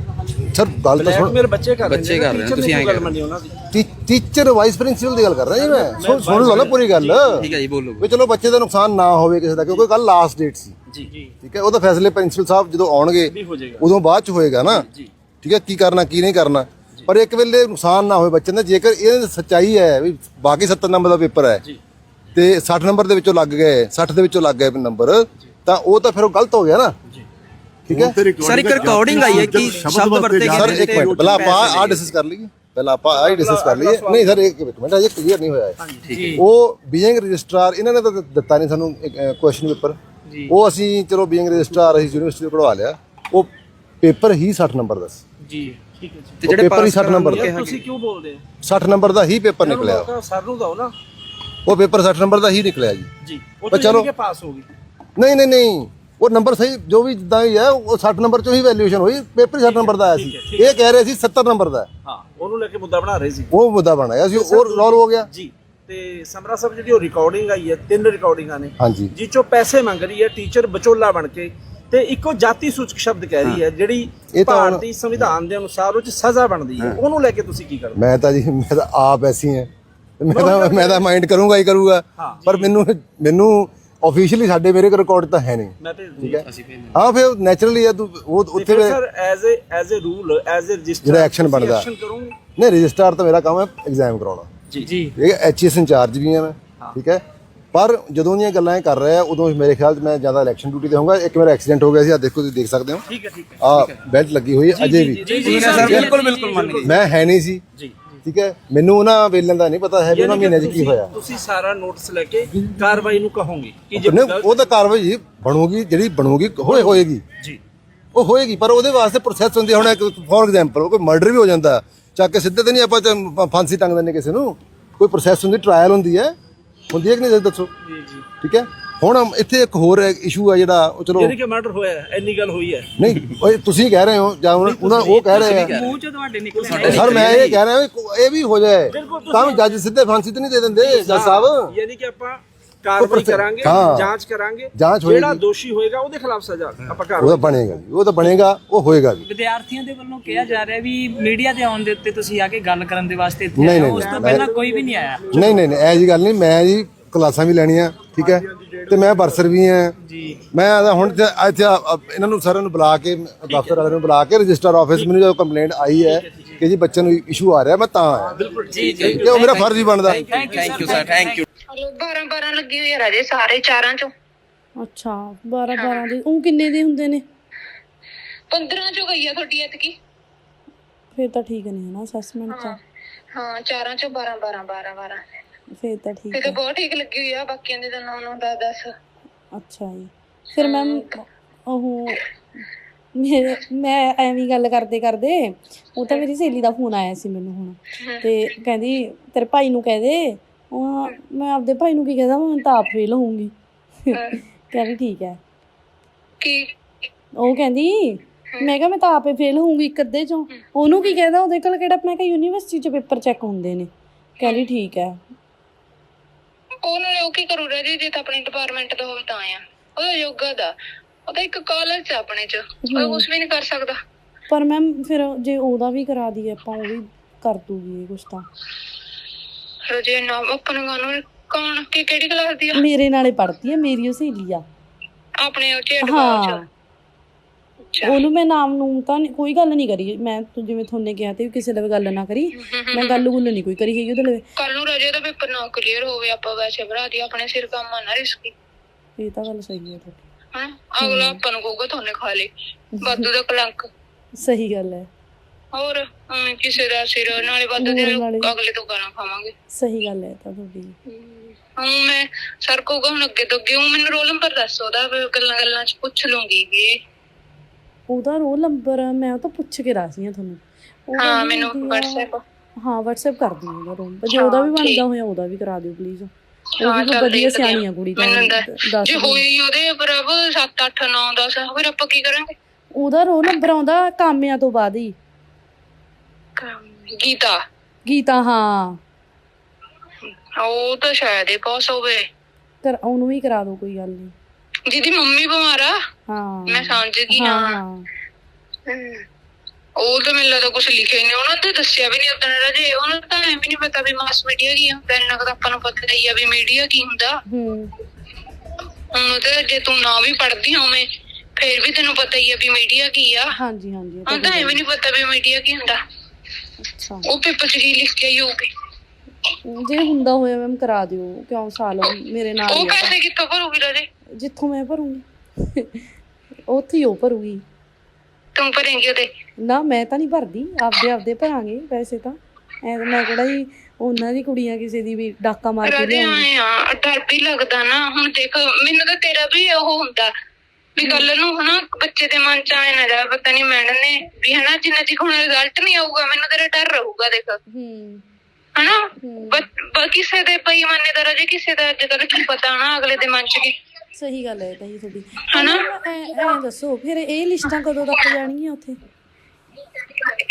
ਸਰ ਗੱਲ ਤਾਂ ਸੁਣ। ਬਲੈਕਮੇਲ ਬੱਚੇ ਕਰ ਰਹੇ ਨੇ ਬੱਚੇ ਕਰ ਰਹੇ ਨੇ, ਤੁਸੀਂ ਐਂ ਗੱਲ ਮੰਨੀ ਉਹਨਾਂ ਦੀ। ਟੀਚਰ ਵਾਈਸ ਪ੍ਰਿੰਸੀਪਲ ਦੀ ਗੱਲ ਕਰ ਰਿਹਾ ਜੀ ਮੈਂ? ਸੁਣ ਸੁਣ ਲਓ ਨਾ ਪੂਰੀ ਗੱਲ। ਠੀਕ ਹੈ ਜੀ ਬੋਲੋ। ਵੀ ਚਲੋ ਬੱਚੇ ਦਾ ਨੁਕਸਾਨ ਨਾ ਹੋਵੇ ਕਿਸੇ ਦਾ ਕਿਉਂਕਿ ਕੱਲ ਲਾਸਟ ਡੇਟ ਸੀ। ਜੀ ਜੀ। ਠੀਕ ਹੈ ਉਹਦਾ ਫੈਸਲੇ ਪ੍ਰਿੰਸੀਪਲ ਸਾਹਿਬ ਜਦੋਂ ਆਉਣਗੇ ਵੀ ਹੋ ਜਾਏਗਾ। ਉਦੋਂ ਬਾਅਦ ਚ ਹੋਏਗਾ ਨਾ। ਠੀਕ ਹੈ ਕੀ ਕਰਨਾ ਕੀ ਨਹੀਂ ਕਰਨਾ। ਪਰ ਇੱਕ ਵੇਲੇ ਨੁਕਸਾਨ ਨਾ ਹੋਵੇ ਬੱਚੇ ਦਾ ਜੇਕਰ ਇਹ ਸੱਚਾਈ ਹੈ ਵੀ ਬਾਕੀ 70 ਨੰਬਰ ਦਾ ਪੇਪਰ ਹੈ ਤੇ 60 ਨੰਬਰ ਦੇ ਵਿੱਚੋਂ ਲੱਗ ਗਏ 60 ਦੇ ਵਿੱਚੋਂ ਲੱਗ ਗਏ ਨੰਬਰ ਤਾਂ ਉਹ ਤਾਂ ਫਿਰ ਉਹ ਗਲਤ ਹੋ ਗਿਆ ਨਾ। ਠੀਕ ਹੈ? ਸਰ ਇੱਕ ਰਿਕਾਰਡਿੰਗ ਆਈ ਹੈ ਕਿ ਸ਼ਬਦ ਵਰਤੇ ਗਏ ਸਰ ਇੱਕ ਮਿੰਟ ਪਹਿਲਾਂ ਆਪਾਂ ਆ ਡਿਸਕਸ ਕਰ ਲਈਏ। ਪਹਿਲਾਂ ਆਪਾਂ ਆ ਡਿਸਕਸ ਕਰ ਲਈਏ। ਨਹੀਂ ਸਰ ਇੱਕ ਮਿੰਟ ਅਜੇ ਕਲੀਅਰ ਨਹੀਂ ਹੋਇਆ ਹੈ। ਉਹ ਬੀਇੰਗ ਰਜਿਸਟਰਾਰ ਇਹਨਾਂ ਨੇ ਤਾਂ ਦਿੱਤਾ ਨਹੀਂ ਸਾਨੂੰ ਕੁਐਸਚਨ ਪੇਪਰ ਉਹ ਅਸੀਂ ਚਲੋ ਬੀਇੰਗ ਰਜਿਸਟਰਾਰ ਅਸੀਂ ਯੂਨੀਵਰਸਿਟੀ ਤੋਂ ਕਢਵਾ ਲਿਆ। ਉਹ ਪੇਪਰ ਹੀ 60 ਨੰਬਰ ਦਾ ਸੀ। ਜੀ ਠੀਕ ਹੈ ਜੀ। ਤੇ ਜਿਹੜੇ ਪੇਪਰ ਹੀ ਪਾਸ 60 ਨੰਬਰ ਦਾ। ਤੁਸੀਂ ਕਿਉਂ ਬੋਲਦੇ ਹੋ? 60 ਨੰਬਰ ਦਾ ਹੀ ਪੇਪਰ ਨਿਕਲਿਆ। ਸਰ ਨੂੰ ਦਿਓ ਨਾ। ਉਹ ਪੇਪਰ 60 ਨੰਬਰ ਦਾ ਹੀ ਨਿਕਲਿਆ ਜੀ। ਜੀ ਉਹ। ਚਲੋ। ਪਾਸ ਹੋ ਗਈ। ਨਹੀਂ ਨਹੀਂ ਨਹੀਂ। ਉਹ ਨੰਬਰ ਸਹੀ ਜੋ ਵੀ ਜਿੱਦਾਂ ਹੀ ਹੈ ਉਹ 60 ਨੰਬਰ ਚੋਂ ਹੀ ਵੈਲਿਊਏਸ਼ਨ ਹੋਈ ਪੇਪਰ ਹੀ 60 ਨੰਬਰ ਦਾ ਆਇਆ ਸੀ। ਇਹ ਕਹਿ ਰਹੇ ਸੀ 70 ਨੰਬਰ ਦਾ ਹੈ। ਹਾਂ ਉਹਨੂੰ ਲੈ ਕੇ ਮੁੱਦਾ ਬਣਾ ਰਹੇ ਸੀ। ਉਹ ਮੁੱਦਾ ਬਣਾਇਆ ਸੀ ਉਹ ਰੋਲ ਹੋ ਗਿਆ। ਜੀ ਤੇ ਸਮਰਾ ਸਾਹਿਬ ਜਿਹੜੀ ਉਹ ਰਿਕਾਰਡਿੰਗ ਆਈ ਹੈ ਤਿੰਨ ਰਿਕਾਰਡਿੰਗਾਂ ਨੇ। ਹਾਂਜੀ। ਜਿਹ ਚੋਂ ਪੈਸੇ ਮੰਗ ਰਹੀ ਹੈ ਟੀਚਰ ਵਿਚੋਲਾ ਬਣ ਕੇ ਤੇ ਇੱਕੋ ਜਾਤੀ ਸੂਚਕ ਸ਼ਬਦ ਕਹਿ ਰਹੀ ਹੈ। ਜਿਹੜੀ ਇਹ ਤਾਂ ਹੁਣ- ਭਾਰਤੀ ਸੰਵਿਧਾਨ ਦੇ ਅਨੁਸਾਰ ਉਹ ਚ ਸਜ਼ਾ ਬਣਦੀ ਹੈ। ਉਹਨੂੰ ਲੈ ਕੇ ਤੁਸੀਂ ਕੀ ਕਰਦੇ? ਮੈਂ ਤਾਂ ਜੀ ਮੈਂ ਤਾਂ ਆਪ ਐਸੀ ਹਾਂ। ਮੈਂ ਤਾਂ ਮੈਂ ਤਾਂ ਮਾਈਂਡ ਕਰੂੰਗਾ ਹੀ ਕਰੂੰਗਾ। ਪਰ ਮੈਨੂੰ ਮੈਨੂੰ ਆਫੀਸ਼ੀਅਲੀ ਸਾਡੇ ਮੇਰੇ ਰਿਕਾਰਡ ਤਾਂ ਹੈ ਨਹੀਂ। ਮੈਂ ਭੇਜ ਠੀਕ ਹੈ। ਹਾਂ। ਫਿਰ ਨੈਚੁਰਲੀ ਹੈ ਤੂੰ ਉਹ ਉੱਥੇ ਫਿਰ sir as a as a rule as a register ਜਿਹੜਾ ਬਣਦਾ। ਐਕਸ਼ਨ ਕਰੋਗੇ ਨਹੀਂ ਰਜਿਸਟਰ ਤਾਂ ਮੇਰਾ ਕੰਮ ਹੈ ਐਗਜ਼ਾਮ ਕਰਾਉਣਾ। ਜੀ ਜੀ। ਇਹ ਐਚਐਸ ਇੰਚਾਰਜ ਵੀ ਹਾਂ ਮੈਂ। ਠੀਕ ਹੈ। ਪਰ ਜਦੋਂ ਦੀਆਂ ਗੱਲਾਂ ਇਹ ਕਰ ਰਿਹਾ ਉਦੋਂ ਮੇਰੇ ਖਿਆਲ 'ਚ ਮੈਂ ਜ਼ਿਆਦਾ ਇਲੈਕਸ਼ਨ ਡਿਊਟੀ ਤੇ ਹੋਊਂਗਾ। ਇੱਕ ਮੇਰਾ ਐਕਸੀਡੈਂਟ ਹੋ ਗਿਆ ਸੀ ਆ ਦੇਖੋ ਤੁਸੀਂ ਦੇਖ ਸਕਦੇ ਹੋ। ਠੀਕ ਹੈ ਠੀਕ ਹੈ। ਆ ਬੈਲਟ ਲੱਗੀ ਹੋਈ ਹੈ ਅਜੇ ਵੀ। ਠੀਕ ਹੈ ਸਰ ਬਿਲਕੁਲ ਬਿਲਕੁਲ ਮੰਨ ਗਏ। ਮੈਂ ਹੈ ਨਹੀਂ ਸੀ। ਜੀ। ਠੀਕ ਹੈ? ਮੈਨੂੰ ਉਹਨਾਂ ਵੇਲਣ ਦਾ ਨਹੀਂ ਪਤਾ ਹੈ ਵੀ ਉਹਨਾਂ ਮਹੀਨੇ 'ਚ ਕੀ ਹੋਇਆ। ਤੁਸੀਂ ਸਾਰਾ ਨੋਟਿਸ ਲੈ ਕੇ ਕਾਰਵਾਈ ਨੂੰ ਕਹੋਗੇ ਕਿ ਜੇ ਨਹੀਂ, ਉਹ ਤਾਂ ਕਾਰਵਾਈ ਜੀ ਬਣੂਗੀ ਜਿਹੜੀ ਬਣੂਗੀ ਹੋਏ ਹੋਏਗੀ। ਜੀ। ਉਹ ਹੋਏਗੀ ਪਰ ਉਹਦੇ ਵਾਸਤੇ ਪ੍ਰੋਸੈਸ ਹੁੰਦੀ ਹੈ। ਹੁਣ ਇੱਕ ਫੋਰ ਐਗਜ਼ਾਮਪਲ ਕੋਈ ਮਰਡਰ ਵੀ ਹੋ ਜਾਂਦਾ ਚੱਕ ਕੇ ਸਿੱਧੇ ਤੇ ਨਹੀਂ ਆਪਾਂ ਫਾਂਸੀ ਟੰਗ ਦਿੰਦੇ ਕਿਸੇ ਨੂੰ। ਕੋਈ ਪ੍ਰੋਸੈਸ ਹੁੰਦੀ ਟ੍ਰਾਇਲ ਹੁੰਦੀ ਹੈ। ਹੁੰਦੀ ਹੈ ਕਿ ਨਹੀਂ ਦੱਸੋ। ਜੀ ਜੀ। ਠੀਕ ਹੈ? ਹੁਣ ਇੱਥੇ ਇੱਕ ਹੋਰ ਇਸ਼ੂ ਹੈ ਜਿਹੜਾ ਉਹ ਚਲੋ ਯਾਨੀ ਕਿ ਮਰਡਰ ਹੋਇਆ ਹੈ, ਇੰਨੀ ਗੱਲ ਹੋਈ ਹੈ। ਨਹੀਂ ਉਹ ਤੁਸੀਂ ਕਹਿ ਰਹੇ ਹੋ ਜਾਂ ਉਹਨਾਂ ਉਹਨਾਂ- ਉਹ ਕਹਿ ਰਹੇ ਆ। ਮੂੰਹ ਚ ਤੁਹਾਡੇ ਨਿਕਲ ਸਰ ਮੈਂ ਇਹ ਕਹਿ ਰਿਹਾ ਵੀ ਇਹ ਵੀ ਹੋ ਜਾਏ। ਤਾਂ ਵੀ ਜੱਜ ਸਿੱਧੇ ਫਾਂਸੀ ਤੇ ਨਹੀਂ ਦੇ ਦਿੰਦੇ ਜੱਜ ਸਾਹਿਬ। ਯਾਨੀ ਕਿ ਆਪਾਂ ਕਾਰਵਾਈ ਪ੍ਰੋਸੈਸ- ਕਰਾਂਗੇ ਹਾਂ। ਜਾਂਚ ਕਰਾਂਗੇ। ਜਾਂਚ ਜਿਹੜਾ। ਦੋਸ਼ੀ ਹੋਏਗਾ ਉਹਦੇ ਖਿਲਾਫ ਸਜ਼ਾ ਆਪਾਂ ਉਹ ਬਣੇਗਾ ਜੀ ਉਹ ਤਾਂ ਬਣੇਗਾ ਉਹ ਹੋਏਗਾ ਵੀ ਵਿਦਿਆਰਥੀਆਂ ਦੇ ਵੱਲੋਂ ਕਿਹਾ ਜਾ ਰਿਹਾ ਵੀ ਮੀਡੀਆ ਤੇ ਆਉਣ ਦੇ ਉੱਤੇ ਤੁਸੀਂ ਆ ਕੇ ਗੱਲ ਕਰਨ ਦੇ ਵਾਸਤੇ ਇੱਥੇ ਨਹੀਂ, ਆਏ ਹੋ। ਨਹੀਂ, ਉਸ ਤੋਂ ਪਹਿਲਾਂ ਕੋਈ ਵੀ ਨਹੀਂ ਆਇਆ। ਨਹੀਂ ਨਹੀਂ ਨਹੀਂ ਇਹ ਜੀ ਗੱਲ ਨਹੀਂ ਮੈਂ ਜੀ ਕਲਾਸਾਂ ਵੀ ਲੈਣੀਆਂ ਠੀਕ ਹੈ। ਤੇ ਮੈਂ ਬਰਸਰ ਵੀ ਹਾਂ। ਜੀ। ਮੈਂ ਤਾਂ ਹੁਣ ਤੇ ਇੱਥੇ ਆ- ਆ- ਇਹਨਾਂ ਨੂੰ ਸਾਰਿਆਂ ਨੂੰ ਬੁਲਾ ਕੇ ਦਫ਼ਤਰ ਵਾਲਿਆਂ ਨੂੰ ਬੁਲਾ ਕੇ ਰਜਿਸਟਰ ਆਫਿਸ ਮੈਨੂੰ ਜਦੋਂ ਕੰਪਲੇਂਟ ਆਈ ਹੈ ਕਿ ਜੀ ਬੱਚੇ ਨੂੰ ਇਸ਼ੂ ਆ ਰਿਹਾ ਮੈਂ ਤਾਂ ਆਇਆ। ਬਿਲਕੁਲ ਜੀ ਜੀ। ਕਿ ਉਹ ਮੇਰਾ ਫਰਜ਼ ਹੀ ਬਣਦਾ। Thank you sir thank you hello 12 12 ਲੱਗੀ ਹੋਈ ਆ ਰਾਜੇ ਸਾਰੇ ਚਾਰਾਂ ਚੋਂ। ਅੱਛਾ 12 12 ਦੇ। ਉਹ ਕਿੰਨੇ ਦੇ ਹੁੰਦੇ ਨੇ? 15 ਚੋਂ ਗਈ ਆ ਤੁਹਾਡੀ ਐਤਕੀ। ਫਿਰ ਤਾਂ ਠੀਕ ਨਹੀਂ ਹੈ ਨਾ ਅਸੈਸਮੈਂਟ ਚ ਹਾਂ ਚਾਰਾਂ ਚੋਂ 12 12 12 12 ਫਿਰ ਤਾਂ ਠੀਕ ਤੇ ਬਹੁਤ ਠੀਕ ਲੱਗੀ ਹੋਈ ਆ ਬਾਕੀਆਂ ਦੇ ਤਾਂ 9 9 10 10 ਅੱਛਾ ਜੀ। ਫਿਰ ਮੈਮ ਉਹ ਮੇਰੇ ਮੈਂ ਐਵੇਂ ਗੱਲ ਕਰਦੇ ਕਰਦੇ ਉਹ ਤਾਂ ਮੇਰੀ ਸਹੇਲੀ ਦਾ ਫੋਨ ਆਇਆ ਸੀ ਮੈਨੂੰ ਹੁਣ। ਤੇ ਕਹਿੰਦੀ ਤੇਰੇ ਭਾਈ ਨੂੰ ਕਹਿ ਦੇ। ਉਹ ਮੈਂ ਆਪਦੇ ਭਾਈ ਨੂੰ ਕੀ ਕਹਦਾ ਮੈਂ ਤਾਂ ਆਪ ਫੇਲ ਹੋਊਂਗੀ। ਕਹਿੰਦੀ ਠੀਕ ਹੈ। ਕੀ? ਉਹ ਕਹਿੰਦੀ ਮੈਂ ਕਿਹਾ ਮੈਂ ਤਾਂ ਆਪੇ ਫੇਲ ਹੋਊਂਗੀ ਇੱਕ ਅੱਧੇ ਚੋਂ। ਉਹਨੂੰ ਕੀ ਕਹਿੰਦਾ ਉਹਦੇ ਕੋਲ ਕਿਹੜਾ ਮੈਂ ਕਿਹਾ ਯੂਨੀਵਰਸਿਟੀ ਚ ਪੇਪਰ ਚੈੱਕ ਹੁੰਦੇ ਨੇ। ਕਹਿੰਦੀ ਠੀਕ ਹੈ। ਉਹ ਨਾਲੇ ਉਹ ਕੀ ਕਰੂ ਰਾਜੇ ਜੇ ਤਾਂ ਆਪਣੇ ਡਿਪਾਰਟਮੈਂਟ ਦਾ ਹੋਵੇ ਤਾਂ ਆ। ਉਹਦਾ ਯੋਗਾ ਦਾ। ਉਹ ਤਾਂ ਇੱਕ ਕਾਲਜ ਚ ਆ ਆਪਣੇ ਚ। ਉਹ ਕੁਝ ਵੀ ਨਹੀਂ ਕਰ ਸਕਦਾ। ਪਰ ਮੈਮ ਫਿਰ ਜੇ ਉਹਦਾ ਵੀ ਕਰਾ ਦਈਏ ਆਪਾਂ ਉਹ ਵੀ ਕਰ ਦੂਗੀ ਇਹ ਕੁਛ ਤਾਂ। ਰਜੇ ਨਾ ਆਪਣੇ ਨੂੰ ਕੌਣ ਕੀ ਕਿਹੜੀ ਕਲਾਸ ਦੀ ਆ? ਮੇਰੇ ਨਾਲੇ ਪੜ੍ਹਦੀ ਹੈ ਮੇਰੀ ਉਹ ਸਹੇਲੀ ਆ। ਆਪਣੇ ਉਹ ਚ ਐਡਵਾਂਸ ਹਾਂ ਉਹਨੂੰ ਮੈਂ ਨਾਮ ਨੂੰ ਤਾਂ ਕੋਈ ਗੱਲ ਨਹੀਂ ਕਰੀ। ਮੈਂ ਤੂੰ ਜਿਵੇਂ ਤੁਹਾਨੂੰ ਕਿਹਾ ਤੇ ਕਿਸੇ ਨਾਲ ਗੱਲ ਨਾ ਕਰੀ। ਮੈਂ ਗੱਲ ਗੁੱਲ ਨਹੀਂ ਕੋਈ ਕਰੀ ਹੈਗੀ ਉਹਦੇ ਲਈ। ਕੱਲ ਨੂੰ ਰਜੇ ਦਾ ਪੇਪਰ ਨਾ ਕਲੀਅਰ ਹੋਵੇ ਆਪਾਂ ਵੈਸੇ ਭਰਾ ਦੀ ਆਪਣੇ ਸਿਰ ਕੰਮ ਨਾ ਰਿਸਕੀ ਇਹ ਤਾਂ ਗੱਲ ਸਹੀ ਹੈ ਤੁਹਾਡੀ। ਹਾਂ ਅਗਲਾ ਆਪਾਂ ਨੂੰ ਕਹੂਗਾ ਤੁਹਾਨੂੰ ਖਾ ਲੇ। ਵਾਧੂ ਦਾ ਕਲੰਕ। ਸਹੀ ਗੱਲ ਹੈ। ਹੋਰ ਕਿਸੇ ਦਾ ਸਿਰ ਨਾਲੇ ਵਾਧੂ ਦੇ ਨਾਲੇ- ਅਗਲੇ ਤੋਂ ਗਾਲਾਂ ਖਾਵਾਂਗੇ। ਸਹੀ ਗੱਲ ਹੈ ਤਾਂ ਤੁਹਾਡੀ। ਹੁਣ ਮੈਂ ਸਰ ਕਹੂਗਾ ਹੁਣ ਅੱਗੇ ਤੋਂ ਅੱਗੇ ਮੈਨੂੰ ਰੋਲ ਨੰਬਰ ਦੱਸ ਉਹਦਾ ਗੱਲਾਂ ਗੱਲਾਂ ਚ ਪੁੱਛ ਲੂੰਗੀ। ਵੀ ਉਹਦਾ ਰੋਲ ਨੰਬਰ ਮੈਂ ਉਹ ਤਾਂ ਪੁੱਛ ਕੇ ਦੱਸਦੀ ਹਾਂ ਤੁਹਾਨੂੰ। ਹਾਂ ਮੈਨੂੰ ਆ- WhatsApp ਹਾਂ WhatsApp ਕਰ ਉਹਦਾ ਰੋਲ। ਜੇ ਉਹਦਾ ਵੀ ਬਣਦਾ ਹੋਇਆ ਉਹਦਾ ਵੀ ਕਰਾ ਦਿਓ ਪਲੀਜ਼ ਉਹ ਵੀ ਵਧੀਆ ਆ। ਸਿਆਣੀ ਆ ਕੁੜੀ ਤਾਂ। ਦ- ਜੇ ਦਿਓ। ਹੋਈ ਉਹਦੇ ਪ੍ਰਭ 7 8 9 10 ਫਿਰ ਆਪਾਂ ਕੀ ਕਰਾਂਗੇ? ਉਹਦਾ ਰੋਲ ਨੰਬਰ ਆਉਂਦਾ ਕਾਮਿਆਂ ਤੋਂ ਬਾਅਦ ਹੀ। ਗੀਤਾ। ਗੀਤਾ ਹਾਂ। ਉਹ ਤਾਂ ਸ਼ਾਇਦ ਇਹ ਪਾਸ ਹੋਵੇ। ਕਰ ਉਹਨੂੰ ਵੀ ਕਰਾ ਦਿਓ ਕੋਈ ਗੱਲ ਨਹੀਂ ਜਿਹਦੀ ਮੰਮੀ ਬਿਮਾਰ ਆ। ਹਾਂ। ਮੈਂ ਸਮਝ ਗਈ ਹਾਂ। ਹਾਂ ਹਮ। ਉਹ ਤਾਂ ਮੈਨੂੰ ਲੱਗਦਾ ਕੁਝ ਲਿਖਿਆ ਹੀ ਨਹੀਂ। ਉਹਨਾਂ ਨੇ ਦੱਸਿਆ ਵੀ ਨਹੀਂ ਉਦੋਂ ਰਾਜੇ। ਉਹਨਾਂ ਨੂੰ ਤਾਂ ਐਵੇਂ ਵੀ ਨਹੀਂ ਪਤਾ ਵੀ ਮਾਸ ਮੀਡੀਆ ਕੀ ਹੁੰਦਾ ਇੰਨਾ ਕੁ ਤਾਂ ਆਪਾਂ ਨੂੰ ਪਤਾ ਹੀ ਆ ਵੀ ਮੀਡੀਆ ਕੀ ਹੁੰਦਾ। ਹੂੰ। ਹੁਣ ਤੇ ਜੇ ਤੂੰ ਨਾ ਵੀ ਪੜ੍ਹਦੀ ਹੋਵੇਂ ਫੇਰ ਵੀ ਤੈਨੂੰ ਪਤਾ ਹੀ ਆ ਵੀ ਮੀਡੀਆ ਕੀ ਆ। ਹਾਂਜੀ ਹਾਂਜੀ ਇਹ ਤਾਂ ਤਾਂ ਐਵੇਂ ਨਹੀਂ ਪਤਾ ਵੀ ਮੀਡੀਆ ਕੀ ਹੁੰਦਾ। ਅੱਛਾ। ਉਹ ਪੇਪਰ 'ਚ ਕੀ ਲਿਖ ਕੇ ਆਈ ਹੋਊਗੀ। ਜੇ ਹੁੰਦਾ ਹੋਇਆ ਮੈਮ ਕਰਾ ਦਿਓ। ਕਿਉਂ? ਸਾਲ ਮੇਰੇ ਨਾਲ ਉਹ ਆ। ਤਾਂ। ਪੈਸੇ ਕਿੱਥੋਂ ਭਰੂਗੀ ਰਾਜੇ? ਜਿੱਥੋਂ ਮੈਂ ਭਰੂੰਗੀ। ਉੱਥੇ ਹੀ ਉਹ ਭਰੂਗੀ। ਤੂੰ ਭਰੇਂਗੀ ਉਹਦੇ? ਨਾ ਮੈਂ ਤਾਂ ਨਹੀਂ ਭਰਦੀ। ਆਪਦੇ ਆਪਦੇ ਭਰਾਂਗੇ ਵੈਸੇ ਤਾਂ। ਐ ਮੈਂ ਕਿਹੜਾ ਹੀ ਉਹਨਾਂ ਦੀ ਕੁੜੀਆਂ ਕਿਸੇ ਦੀ ਵੀ ਡਾਕਾ ਮਾਰ ਕੇ ਆਏ ਆ ਡਰ ਵੀ ਲੱਗਦਾ ਨਾ। ਹੁਣ ਦੇਖ ਮੈਨੂੰ ਤਾਂ ਤੇਰਾ ਵੀ ਉਹ ਹੁੰਦਾ। ਵੀ ਕੱਲ ਨੂੰ ਹਨਾ ਬੱਚੇ ਦੇ ਮਨ ਚ ਆਏ ਨਾ ਜਾ ਪਤਾ ਨਹੀਂ ਮੈਡਮ ਨੇ ਵੀ ਹਨਾ ਜਿੰਨਾ ਚਿਰ ਹੁਣ ਰਿਜ਼ਲਟ ਨਹੀਂ ਆਊਗਾ ਮੈਨੂੰ ਤੇਰਾ ਡਰ ਰਹੂਗਾ ਦੇਖ। ਹੂੰ। ਹਨਾ? ਬ- ਬ- ਕਿਸੇ ਦੇ ਪਈ ਮੰਨੇ ਦਾ ਰਾਜੇ ਕਿਸੇ ਦਾ ਅੱਜ ਕੱਲ੍ਹ ਕੀ ਪਤਾ ਨਾ ਅਗਲੇ ਦੇ ਮਨ ਚ ਕੀ ਸਹੀ ਗੱਲ ਹੈ ਇਹ ਤਾਂ ਜੀ ਤੁਹਾਡੀ ਹਨਾ? ਐ ਦੱਸੋ ਫਿਰ ਇਹ ਲਿਸਟਾਂ ਕਦੋਂ ਤੱਕ ਜਾਣਗੀਆਂ ਉੱਥੇ?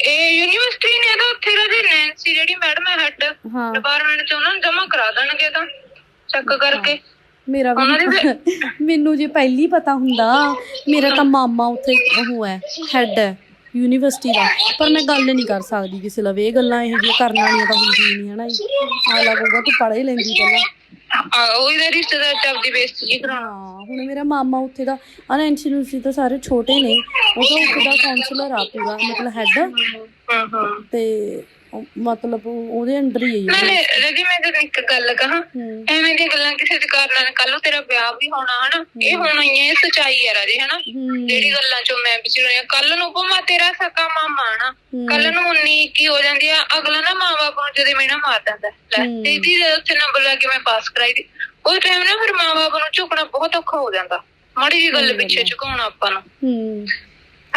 ਇਹ ਯੂਨੀਵਰਸਿਟੀ ਨੇ ਤਾਂ ਉੱਥੇ ਰਾਜੇ ਨੈਂਸੀ ਜਿਹੜੀ ਮੈਡਮ ਹੈ ਹੈਡ। ਡਿਪਾਰਟਮੈਂਟ ਚ ਉਹਨਾਂ ਨੂੰ ਜਮਾ ਕਰਾ ਦੇਣਗੇ ਤਾਂ ਚੈੱਕ ਕਰਕੇ। ਮੇਰਾ ਵੀ ਮੈਨੂੰ ਜੇ ਪਹਿਲੀ ਪਤਾ ਹੁੰਦਾ ਮੇਰਾ ਤਾਂ ਮਾਮਾ ਉੱਥੇ ਉਹ ਹੈ ਹੈਡ ਹੈ ਯੂਨੀਵਰਸਿਟੀ ਦਾ। ਪਰ ਮੈਂ ਗੱਲ ਨਹੀਂ ਕਰ ਸਕਦੀ ਕਿਸੇ ਲਵੇ ਇਹ ਗੱਲਾਂ ਇਹ ਜਿਹੀਆਂ ਕਰਨ ਵਾਲੀਆਂ ਤਾਂ ਹੁੰਦੀਆਂ ਨਹੀਂ ਹਨਾ ਜੀ? ਆ ਲੱਗੂਗਾ ਤੂੰ ਪੜ੍ਹ ਹੀ ਲੈਂਦੀ ਪਹਿਲਾਂ। ਉਹ ਇਹਦਾ ਰਿਸ਼ਤੇਦਾਰ ਚ ਆਪਦੀ ਬੇਇੱਜ਼ਤੀ ਜੀ ਕਰਾਉਣਾ। ਹਾਂ ਹੁਣ ਮੇਰਾ ਮਾਮਾ ਉੱਥੇ ਦਾ ਅਨੈਂਸ਼ੀ ਯੂਨੀਵਰਸਿਟੀ ਤਾਂ ਸਾਰੇ ਛੋਟੇ ਨੇ ਉਹ ਤਾਂ ਉੱਥੇ ਦਾ ਕਾਉਂਸਲਰ ਆ ਪੂਰਾ ਮਤਲਬ ਹੈਡ ਹਾਂ ਹਾਂ। ਤੇ ਮਤਲਬ ਉਹ- ਉਹਦੇ ਅੰਡਰ ਹੀ ਹੈ ਨਾਲੇ ਰਜੀ ਮੈਂ ਤੈਨੂੰ ਇੱਕ ਗੱਲ ਕਹਾਂ। ਐਵੇਂ ਦੀਆਂ ਗੱਲਾਂ ਕਿਸੇ ਦੇ ਕਾਰਨ ਨਾਲ ਕੱਲ ਨੂੰ ਤੇਰਾ ਵਿਆਹ ਵੀ ਹੋਣਾ ਹਨਾ? ਇਹ ਹੋਣਾ ਹੀ ਹੈ ਸਚਾਈ ਹੈ ਰਾਜੇ ਹਨਾ? ਜਿਹੜੀ ਗੱਲਾਂ ਚੋਂ ਮੈਂ ਵਿਚੜਿਆ ਕੱਲ ਨੂੰ ਭਾਵੇਂ ਤੇਰਾ ਸਕਾ ਮਾਮਾ ਨਾ ਕੱਲ ਨੂੰ 19 21 ਹੋ ਜਾਂਦੀ ਆ ਅਗਲਾ ਨਾ ਮਾਂ-ਬਾਪ ਨੂੰ ਜਦੇ ਮੇਣਾ ਮਾਰ ਦਿੰਦਾ। ਲੈ ਹੂੰ। ਦੀਦੀ ਦੇ ਉੱਥੇ ਨੰਬਰ ਲਾ ਕੇ ਮੈਂ ਪਾਸ ਕਰਾਈ ਦੀ ਉਹ ਟਾਈਮ ਨਾ ਫਿਰ ਮਾਂ-ਬਾਪ ਨੂੰ ਝੁਕਣਾ ਬਹੁਤ ਔਖਾ ਹੋ ਜਾਂਦਾ। ਮਾੜੀ ਜੀ ਗੱਲ ਪਿੱਛੇ ਝੁਕਾਉਣਾ ਆਪਾਂ ਨੂੰ।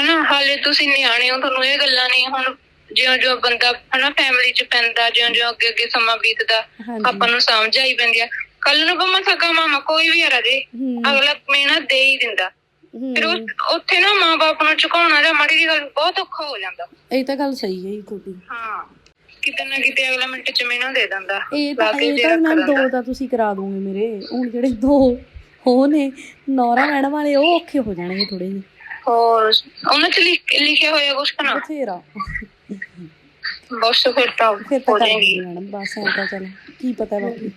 ਹਨਾ ਹਾਲੇ ਤੁਸੀਂ ਨਿਆਣੇ ਹੋ ਤੁਹਾਨੂੰ ਇਹ ਗੱਲਾਂ ਨਹੀਂ ਹੁਣ ਜਿਉਂ ਜਿਉਂ ਬੰਦਾ ਹਨਾ ਫੈਮਿਲੀ ਚ ਪੈਂਦਾ ਜਿਉਂ ਜਿਉਂ ਅੱਗੇ ਅੱਗੇ ਸਮਾਂ ਬੀਤਦਾ ਹਾਂਜੀ। ਆਪਾਂ ਨੂੰ ਸਮਝ ਆਈ ਪੈਂਦੀ ਆ। ਕੱਲ ਨੂੰ ਭਾਵੇਂ ਸਕਾ ਮਾਮਾ ਕੋਈ ਵੀ ਆ ਰਜੇ ਹੂੰ। ਅਗਲਾ ਮਿਹਣਾ ਦੇ ਹੀ ਦਿੰਦਾ। ਫਿਰ ਉੱਥੇ ਨਾ ਮਾਂ-ਬਾਪ ਨੂੰ ਝੁਕਾਉਣਾ ਜਾਂ ਮਾੜੀ ਦੀ ਗੱਲ ਬਹੁਤ ਔਖਾ ਹੋ ਜਾਂਦਾ। ਇਹ ਤਾਂ ਗੱਲ ਸਹੀ ਹੈ ਜੀ ਤੁਹਾਡੀ। ਹਾਂ। ਕਿਤੇ ਨਾ ਕਿਤੇ ਅਗਲਾ ਮਿੰਟ ਚ ਮਿਹਣਾ ਦੇ ਦਿੰਦਾ। ਇਹ ਤਾਂ ਇਹ ਜੇ ਤਾਂ ਰੱਖ। ਦੋ। ਤਾਂ ਤੁਸੀਂ ਕਰਾ ਦੋਗੇ ਮੇਰੇ। ਹੁਣ ਜਿਹੜੇ ਦੋ ਹੋ ਨੇ ਨੌਰਾ ਮੈਡਮ ਵਾਲੇ ਉਹ ਔਖੇ ਹੋ ਜਾਣਗੇ ਥੋੜੇ ਜਿਹੇ। ਹੋਰ ਉਹਨਾਂ ਚ ਲਿਖ- ਲਿਖਿਆ ਹੋਇਆ ਕੁਛ ਨਾ ਬਥੇਰਾ। ਬਸ ਫਿਰ ਤਾਂ ਫਿਰ ਹੋ ਕਰ ਜਾਏਗੀ ਮੈਡਮ ਬਸ ਐਂ ਤਾਂ ਚੱਲ ਕੀ ਪਤਾ ਬਾਕੀ।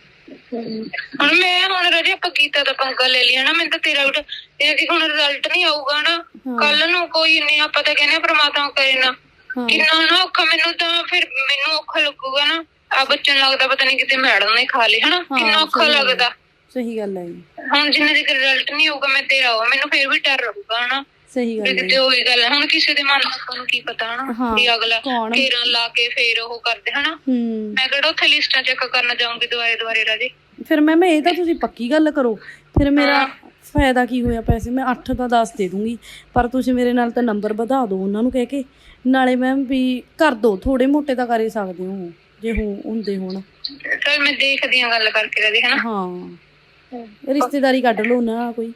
ਹੁਣ ਮੈਂ ਹੁਣ ਰਜੇ ਆਪਾਂ ਕੀਤਾ ਤਾਂ ਪੰਗਾ ਲੈ ਲਿਆ ਨਾ ਮੈਨੂੰ ਤਾਂ ਤੇਰਾ ਵੀ ਇਹ ਕਿ ਹੁਣ ਰਿਜ਼ਲਟ ਨਹੀਂ ਆਊਗਾ ਨਾ। ਕੱਲ ਨੂੰ ਕੋਈ ਨਹੀਂ ਆਪਾਂ ਤਾਂ ਕਹਿੰਦੇ ਆ ਪ੍ਰਮਾਤਮਾ ਕਰੇ ਨਾ। ਹਾਂ। ਕਿੰਨਾ ਨਾ ਔਖਾ ਮੈਨੂੰ ਤਾਂ ਫਿਰ ਮੈਨੂੰ ਔਖਾ ਲੱਗੂਗਾ ਨਾ। ਆ ਬੱਚਨ ਲੱਗਦਾ ਪਤਾ ਨਹੀਂ ਕਿਤੇ ਮੈਡਮ ਨੇ ਖਾ ਲਈ ਹਨਾ? ਕਿੰਨਾ ਔਖਾ ਸਹੀ ਗੱਲ ਹੈ। ਲੱਗਦਾ। ਸਹੀ ਗੱਲ ਹੈ ਜੀ। ਹੁਣ ਜਿੰਨੇ ਤੱਕ ਰਿਜ਼ਲਟ ਨਹੀਂ ਆਊਗਾ ਮੈਂ ਤੇਰਾ ਹੋਊਗਾ ਮੈਨੂੰ ਫਿਰ ਵੀ ਡਰ ਰਹੂਗਾ ਹਨਾ? ਸਹੀ ਗੱਲ ਹੈ। ਕਿਤੇ ਉਹੀ ਗੱਲ ਹੈ ਹੁਣ ਕਿਸੇ ਦੇ ਮਨ ਆਪਾਂ ਨੂੰ ਕੀ ਪਤਾ ਹਨਾ ਹਾਂ, ਵੀ ਅਗਲਾ? ਕੇਰਾਂ ਲਾ ਕੇ ਫੇਰ ਉਹ ਕਰਦੇ ਹਨਾ। ਹੂੰ। ਮੈਂ ਕਿਹੜਾ ਉੱਥੇ ਲਿਸਟਾਂ ਚੈੱਕ ਕਰਨ ਜਾਊਂਗੀ ਦੁਬਾਰੇ ਦੁਬਾਰੇ ਰਾਜੇ। ਫਿਰ ਮੈਮ ਇਹ ਤਾਂ ਤੁਸੀਂ ਪੱਕੀ ਗੱਲ ਕਰੋ। ਫਿਰ ਮੇਰਾ ਫਾਇਦਾ ਕੀ ਹੋਇਆ ਪੈਸੇ? ਮੈਂ 8 ਤਾਂ 10 ਦੇ ਦੂੰਗੀ ਪਰ ਤੁਸੀਂ ਮੇਰੇ ਨਾਲ ਤਾਂ ਨੰਬਰ ਵਧਾ ਦਿਓ ਉਹਨਾਂ ਨੂੰ ਕਹਿ ਕੇ। ਨਾਲੇ ਮੈਮ ਵੀ ਕਰ ਦਿਓ ਥੋੜੇ ਮੋਟੇ ਤਾਂ ਕਰ ਹੀ ਸਕਦੇ ਹੋ ਜੇ ਹੋ ਹੁੰਦੇ ਹੋਣ। ਚਲ ਮੈਂ ਦੇਖਦੀ ਹਾਂ ਗੱਲ ਕਰਕੇ ਰਾਜੇ ਹਨਾ। ਹਾਂ। ਰਿਸ਼ਤੇਦਾਰੀ ਕੱਢ ਲਓ ਨਾਲ ਕੋਈ।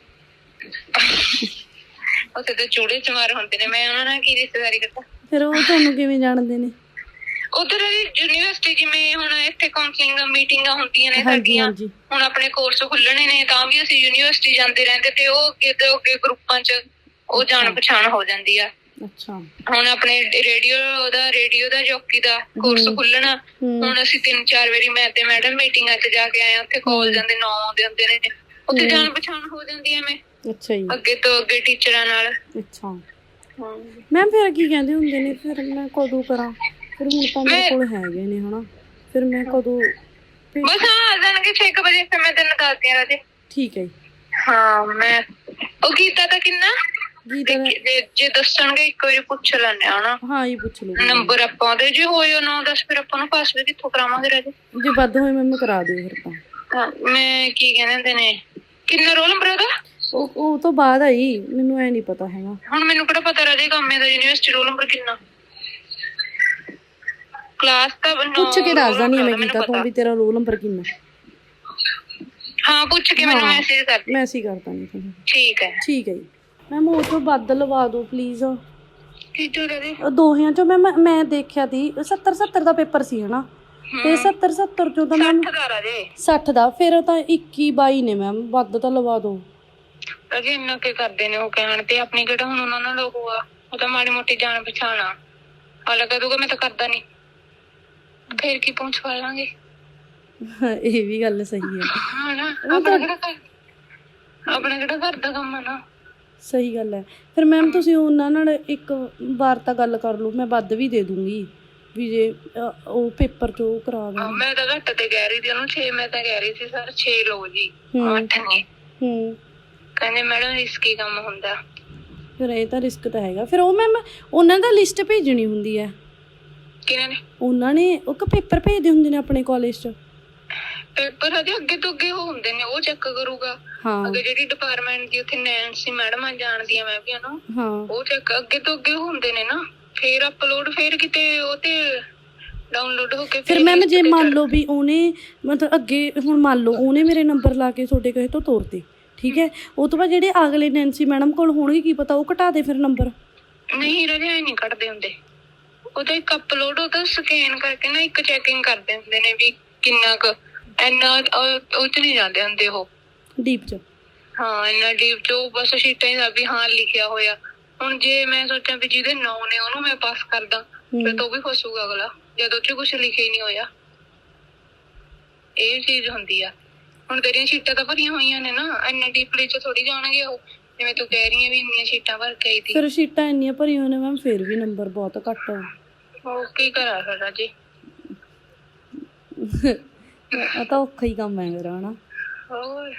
ਉੱਥੇ ਤਾਂ ਚੂੜੇ ਚਮਾਰ ਹੁੰਦੇ ਨੇ ਮੈਂ ਉਹਨਾਂ ਨਾਲ ਕੀ ਰਿਸ਼ਤੇਦਾਰੀ ਕਰਦਾ? ਫਿਰ ਉਹ ਤੁਹਾਨੂੰ ਕਿਵੇਂ ਜਾਣਦੇ ਨੇ? ਉਧਰ ਯੂਨੀਵਰਸਿਟੀ ਜਿਵੇਂ ਹੁਣ ਇੱਥੇ ਕਾਉਂਸਲਿੰਗ ਮੀਟਿੰਗਾਂ ਹੁੰਦੀਆਂ ਨੇ ਸਾਡੀਆਂ ਹਾਂਜੀ। ਹੁਣ ਆਪਣੇ ਕੋਰਸ ਖੁੱਲਣੇ ਨੇ ਤਾਂ ਵੀ ਅਸੀਂ ਯੂਨੀਵਰਸਿਟੀ ਜਾਂਦੇ ਰਹਿੰਦੇ ਤੇ ਉਹ ਅੱਗੇ ਤੋਂ ਅੱਗੇ ਗਰੁੱਪਾਂ 'ਚ ਉਹ ਜਾਣ ਪਛਾਣ ਹੋ ਜਾਂਦੀ ਆ। ਅੱਛਾ। ਹੁਣ ਆਪਣੇ ਰੇਡੀਓ ਦਾ ਰੇਡੀਓ ਦਾ ਜੋਕੀ ਦਾ ਕੋਰਸ ਖੁੱਲਣਾ ਹੂੰ। ਹੁਣ ਅਸੀਂ ਤਿੰਨ ਚਾਰ ਵਾਰੀ ਮੈਂ ਤੇ ਮੈਡਮ ਮੀਟਿੰਗਾਂ 'ਚ ਜਾ ਕੇ ਆਏ ਹਾਂ, ਉੱਥੇ ਕਾਲ ਜਾਂਦੇ ਨਾਂ ਆਉਂਦੇ ਹੁੰਦੇ ਨੇ। ਉੱਥੇ ਜਾਣ ਪਛਾਣ ਹੋ ਜਾਂਦੀ ਐ ਮੈਂ ਅੱਛਾ ਜੀ। ਅੱਗੇ ਤੋਂ ਅੱਗੇ ਟੀਚਰਾਂ ਨਾਲ। ਅੱਛਾ। ਮੈਮ ਫਿਰ ਕੀ ਕਹਿੰਦੇ ਹੁੰਦੇ ਨੇ ਫਿਰ ਮੈਂ ਕਦੋਂ ਕਰਾਂ? ਫਿਰ ਹੁਣ ਤਾਂ ਮੇਰੇ ਕੋਲ ਹੈਗੇ ਨੇ ਹਨਾ? ਫਿਰ ਮੈਂ ਕਦੋਂ ਬਸ ਹਾਂ ਆ ਜਾਣਗੇ 6 ਵਜੇ ਫਿਰ ਮੈਂ ਤੈਨੂੰ ਦੱਸਦੀ ਹਾਂ ਰਾਜੇ। ਠੀਕ ਹੈ ਜੀ। ਹਾਂ ਮੈਂ ਉਹ ਕੀਤਾ ਤਾਂ ਕਿੰਨਾ? ਗੀਤਾ ਦਾ ਜੇ ਜੇ ਦੱਸਣਗੇ ਇੱਕ ਵਾਰੀ ਪੁੱਛ ਲੈਣੇ ਆ ਨਾ ਹਾਂ ਹੀ ਪੁੱਛ ਲਓ। ਨੰਬਰ ਆਪਾਂ ਦੇ ਜੇ ਹੋਏ ਨਾ ਦੱਸ ਫਿਰ ਆਪਾਂ ਨੂੰ ਪਾਸ ਵੀ ਕਿੱਥੋਂ ਕਰਾਵਾਂਗੇ ਰਾਜੇ? ਜੇ ਵੱਧ ਹੋਏ ਮੈਨੂੰ ਕਰਾ ਦਿਓ ਫਿਰ ਤਾਂ। ਮੈਂ ਕੀ ਕਹਿੰਦੇ ਹੁੰਦੇ ਨੇ? ਕਿੰਨਾ ਰੋਲ ਨੰਬਰ ਉਹਦਾ? ਉਹ ਉਹ ਤੋਂ ਬਾਅਦ ਆਈ ਮੈਨੂੰ ਐ ਨਹੀਂ ਪਤਾ ਹੈਗਾ। ਹੁਣ ਮੈਨੂੰ ਕਿਹੜਾ ਪਤਾ ਰਾਜੇ ਕੰਮੇ ਦਾ ਯੂਨੀਵਰਸਿਟੀ ਰੋਲ ਨੰਬਰ ਕਿੰਨਾ। ਕਲਾਸ ਨੌ ਪੁੱਛ ਕੇ ਦੱਸ ਦਾਨੀ ਮੈਂ ਮੈਨੂੰ ਗੀਤਾ ਤੋਂ। ਵੀ ਤੇਰਾ ਰੋਲ ਨੰਬਰ ਕਿੰਨਾ। ਹਾਂ ਪੁੱਛ ਕੇ ਮੈਨੂੰ। ਮੈਸੇਜ ਕਰ ਦੇ। ਮੈਸੇਜ ਕਰਤਾ ਨਹੀਂ ਤੁਹਾਨੂੰ। ਠੀਕ ਹੈ। ਠੀਕ ਹੈ ਜੀ। ਮੈਮ ਉਹ ਤੋਂ ਵੱਧ ਲਵਾ ਦਿਓ ਪਲੀਜ਼ ਕੀ ਤੂੰ ਰਾਜੇ ਦੋਹਿਆਂ ਚੋਂ ਮੈਂ ਮੈਂ ਦੇਖਿਆ ਤੀ 70 70 ਦਾ ਪੇਪਰ ਸੀ ਹਨਾ। ਤੇ 70 70 ਚੋਂ ਤਾਂ ਮੈਮ 60 ਦਾ ਰਾਜੇ 60 ਦਾ ਫਿਰ ਤਾਂ 21 22 ਨੇ ਮੈਮ ਵੱਧ ਤਾਂ ਲਵਾ ਦਿਓ ਰਾਜੇ ਇੰਨਾ ਕੀ ਕਰਦੇ ਨੇ ਉਹ ਕਹਿਣ ਤੇ ਆਪਣੀ ਕਿਹੜਾ ਹੁਣ ਉਹਨਾਂ ਨਾਲ ਹੋਊਗਾ? ਉਹ ਤਾਂ ਮਾੜੀ ਮੋਟੀ ਜਾਣ ਪਛਾਣਾ ਹਾਲਾ ਕਹਦੂਗਾ ਮੈਂ ਤਾਂ ਕਰਦਾ ਨਹੀਂ ਫੇਰ ਕੀ ਪਹੁੰਚ ਪਾ ਲਾਂਗੇ? ਇਹ ਵੀ ਗੱਲ ਸਹੀ ਹੈ। ਹਾਂ ਨਾ ਆਪਣਾ ਕਿਹੜਾ ਘਰ? ਆਪਣਾ ਕਿਹੜਾ ਘਰ ਦਾ ਕੰਮ ਆ ਨਾ? ਸਹੀ ਗੱਲ ਹੈ। ਫਿਰ ਮੈਮ ਤੁਸੀਂ ਉਹਨਾਂ ਨਾਲ ਇੱਕ ਵਾਰ ਤਾਂ ਗੱਲ ਕਰ ਲਓ ਮੈਂ ਵੱਧ ਵੀ ਦੇ ਦੂੰਗੀ। ਵੀ ਜੇ ਅ, ਉਹ ਪੇਪਰ ਚ ਕਰਾ ਹਾਂ, ਦੇਣ। ਮੈਂ ਤਾਂ ਘੱਟ ਤੇ ਕਹਿ ਰਹੀ ਸੀ ਉਹਨੂੰ 6 ਮੈਂ ਤਾਂ ਕਹਿ ਰਹੀ ਸੀ ਸਰ 6 ਲਓ ਜੀ ਹੂੰ। 8 ਨਹੀਂ ਹੂੰ। ਕਹਿੰਦੇ ਮੈਡਮ ਰਿਸਕੀ ਕੰਮ ਹੁੰਦਾ। ਫਿਰ ਇਹ ਤਾਂ ਰਿਸਕ ਤਾਂ ਹੈਗਾ। ਫਿਰ ਉਹ ਮੈਮ ਉਹਨਾਂ ਦਾ ਲਿਸਟ ਭੇਜਣੀ ਹੁੰਦੀ ਹੈ। ਕਿਹਨਾਂ ਨੇ? ਉਹਨਾਂ ਨੇ ਉਹ ਕ ਪੇਪਰ ਭੇਜਦੇ ਹੁੰਦੇ ਨੇ ਆਪਣੇ ਕਾਲਜ 'ਚ? ਪੇਪਰ ਹਜੇ ਅੱਗੇ ਤੋਂ ਅੱਗੇ ਉਹ ਹੁੰਦੇ ਨੇ ਉਹ ਚੈੱਕ ਕਰੂਗਾ। ਹਾਂ। ਅੱਗੇ ਜਿਹੜੀ ਡਿਪਾਰਟਮੈਂਟ ਦੀ ਉੱਥੇ ਨੈਂਸੀ ਮੈਡਮ ਆ ਜਾਣਦੀ ਆ ਮੈਂ ਵੀ ਉਹਨੂੰ ਹਾਂ। ਉਹ ਚੈੱਕ ਅੱਗੇ ਤੋਂ ਅੱਗੇ ਹੁੰਦੇ ਨੇ ਨਾ। ਫੇਰ ਅਪਲੋਡ ਫੇਰ ਕਿਤੇ ਉਹ ਤੇ ਡਾਊਨਲੋਡ ਹੋ ਕੇ ਫਿਰ ਮੈਮ ਜੇ ਮੰਨ ਲਓ ਵੀ ਉਹਨੇ ਮਤਲਬ ਅੱਗੇ ਹੁਣ ਮੰਨ ਲਓ ਉਹਨੇ ਮੇਰੇ ਨੰਬਰ ਲਾ ਕੇ ਤੁਹਾਡੇ ਕਹੇ ਤੋਂ ਤੋਰਤੇ ਠੀਕ ਹੈ? ਉਹ ਤੋਂ ਬਾਅਦ ਜਿਹੜੇ ਅਗਲੇ ਨੈਂਸੀ ਮੈਡਮ ਕੋਲ ਹੋਣਗੇ ਕੀ ਪਤਾ ਉਹ ਘਟਾ ਦੇ ਫਿਰ ਨੰਬਰ ਨਹੀਂ ਰਜਿਆ ਨਹੀਂ ਕੱਢਦੇ ਹੁੰਦੇ। ਉਹਦਾ ਇੱਕ ਅਪਲੋਡ ਉਹਦਾ ਸਕੈਨ ਕਰਕੇ ਨਾ ਇੱਕ ਚੈਕਿੰਗ ਕਰਦੇ ਹੁੰਦੇ ਨੇ ਵੀ ਕਿੰਨਾ ਕੁ ਇੰਨਾ ਉਹ ਉਹ ਚ ਨਹੀਂ ਜਾਂਦੇ ਹੁੰਦੇ ਉਹ। ਡੀਪ 'ਚ। ਹਾਂ ਇੰਨਾ ਡੀਪ ਚ ਉਹ ਬਸ ਸ਼ੀਟਾਂ ਹੀ ਦਾ ਵੀ ਹਾਂ ਲਿਖਿਆ ਹੋਇਆ। ਹੁਣ ਜੇ ਮੈਂ ਸੋਚਾਂ ਵੀ ਜਿਹਦੇ ਨਾਂ ਨੇ ਉਹਨੂੰ ਮੈਂ ਪਾਸ ਕਰਦਾ ਫਿਰ ਤਾਂ ਉਹ ਵੀ ਫਸੂਗਾ ਅਗਲਾ ਜਦੋਂ ਚ ਕੁਝ ਲਿਖਿਆ ਹੀ ਨਹੀਂ ਹੋਇਆ। ਇਹ ਚੀਜ਼ ਹੁੰਦੀ ਆ। ਹੁਣ ਤੇਰੀਆਂ ਸ਼ੀਟਾਂ ਤਾਂ ਭਰੀਆਂ ਹੋਈਆਂ ਨੇ ਨਾ ਇੰਨੇ ਡੀਪਲੀ ਚ ਥੋੜੀ ਜਾਣਗੇ ਉਹ ਜਿਵੇਂ ਤੂੰ ਕਹਿ ਰਹੀ ਹੈ ਵੀ ਇੰਨੀਆਂ ਸ਼ੀਟਾਂ ਭਰ ਕੇ ਆਈ ਸੀ ਫਿਰ ਸ਼ੀਟਾਂ ਇੰਨੀਆਂ ਭਰੀਆਂ ਹੋਈਆਂ ਨੇ ਮੈਮ ਫਿਰ ਵੀ ਨੰਬਰ ਬਹੁਤ ਘੱਟ ਆ। ਉਹ ਕੀ ਕਰਾਂ ਫਿਰ ਰਾਜੇ? ਆ ਤਾਂ ਔਖਾ ਹੀ ਕੰਮ ਹੈ ਮੇਰਾ ਹਨਾ? ਹੋਰ।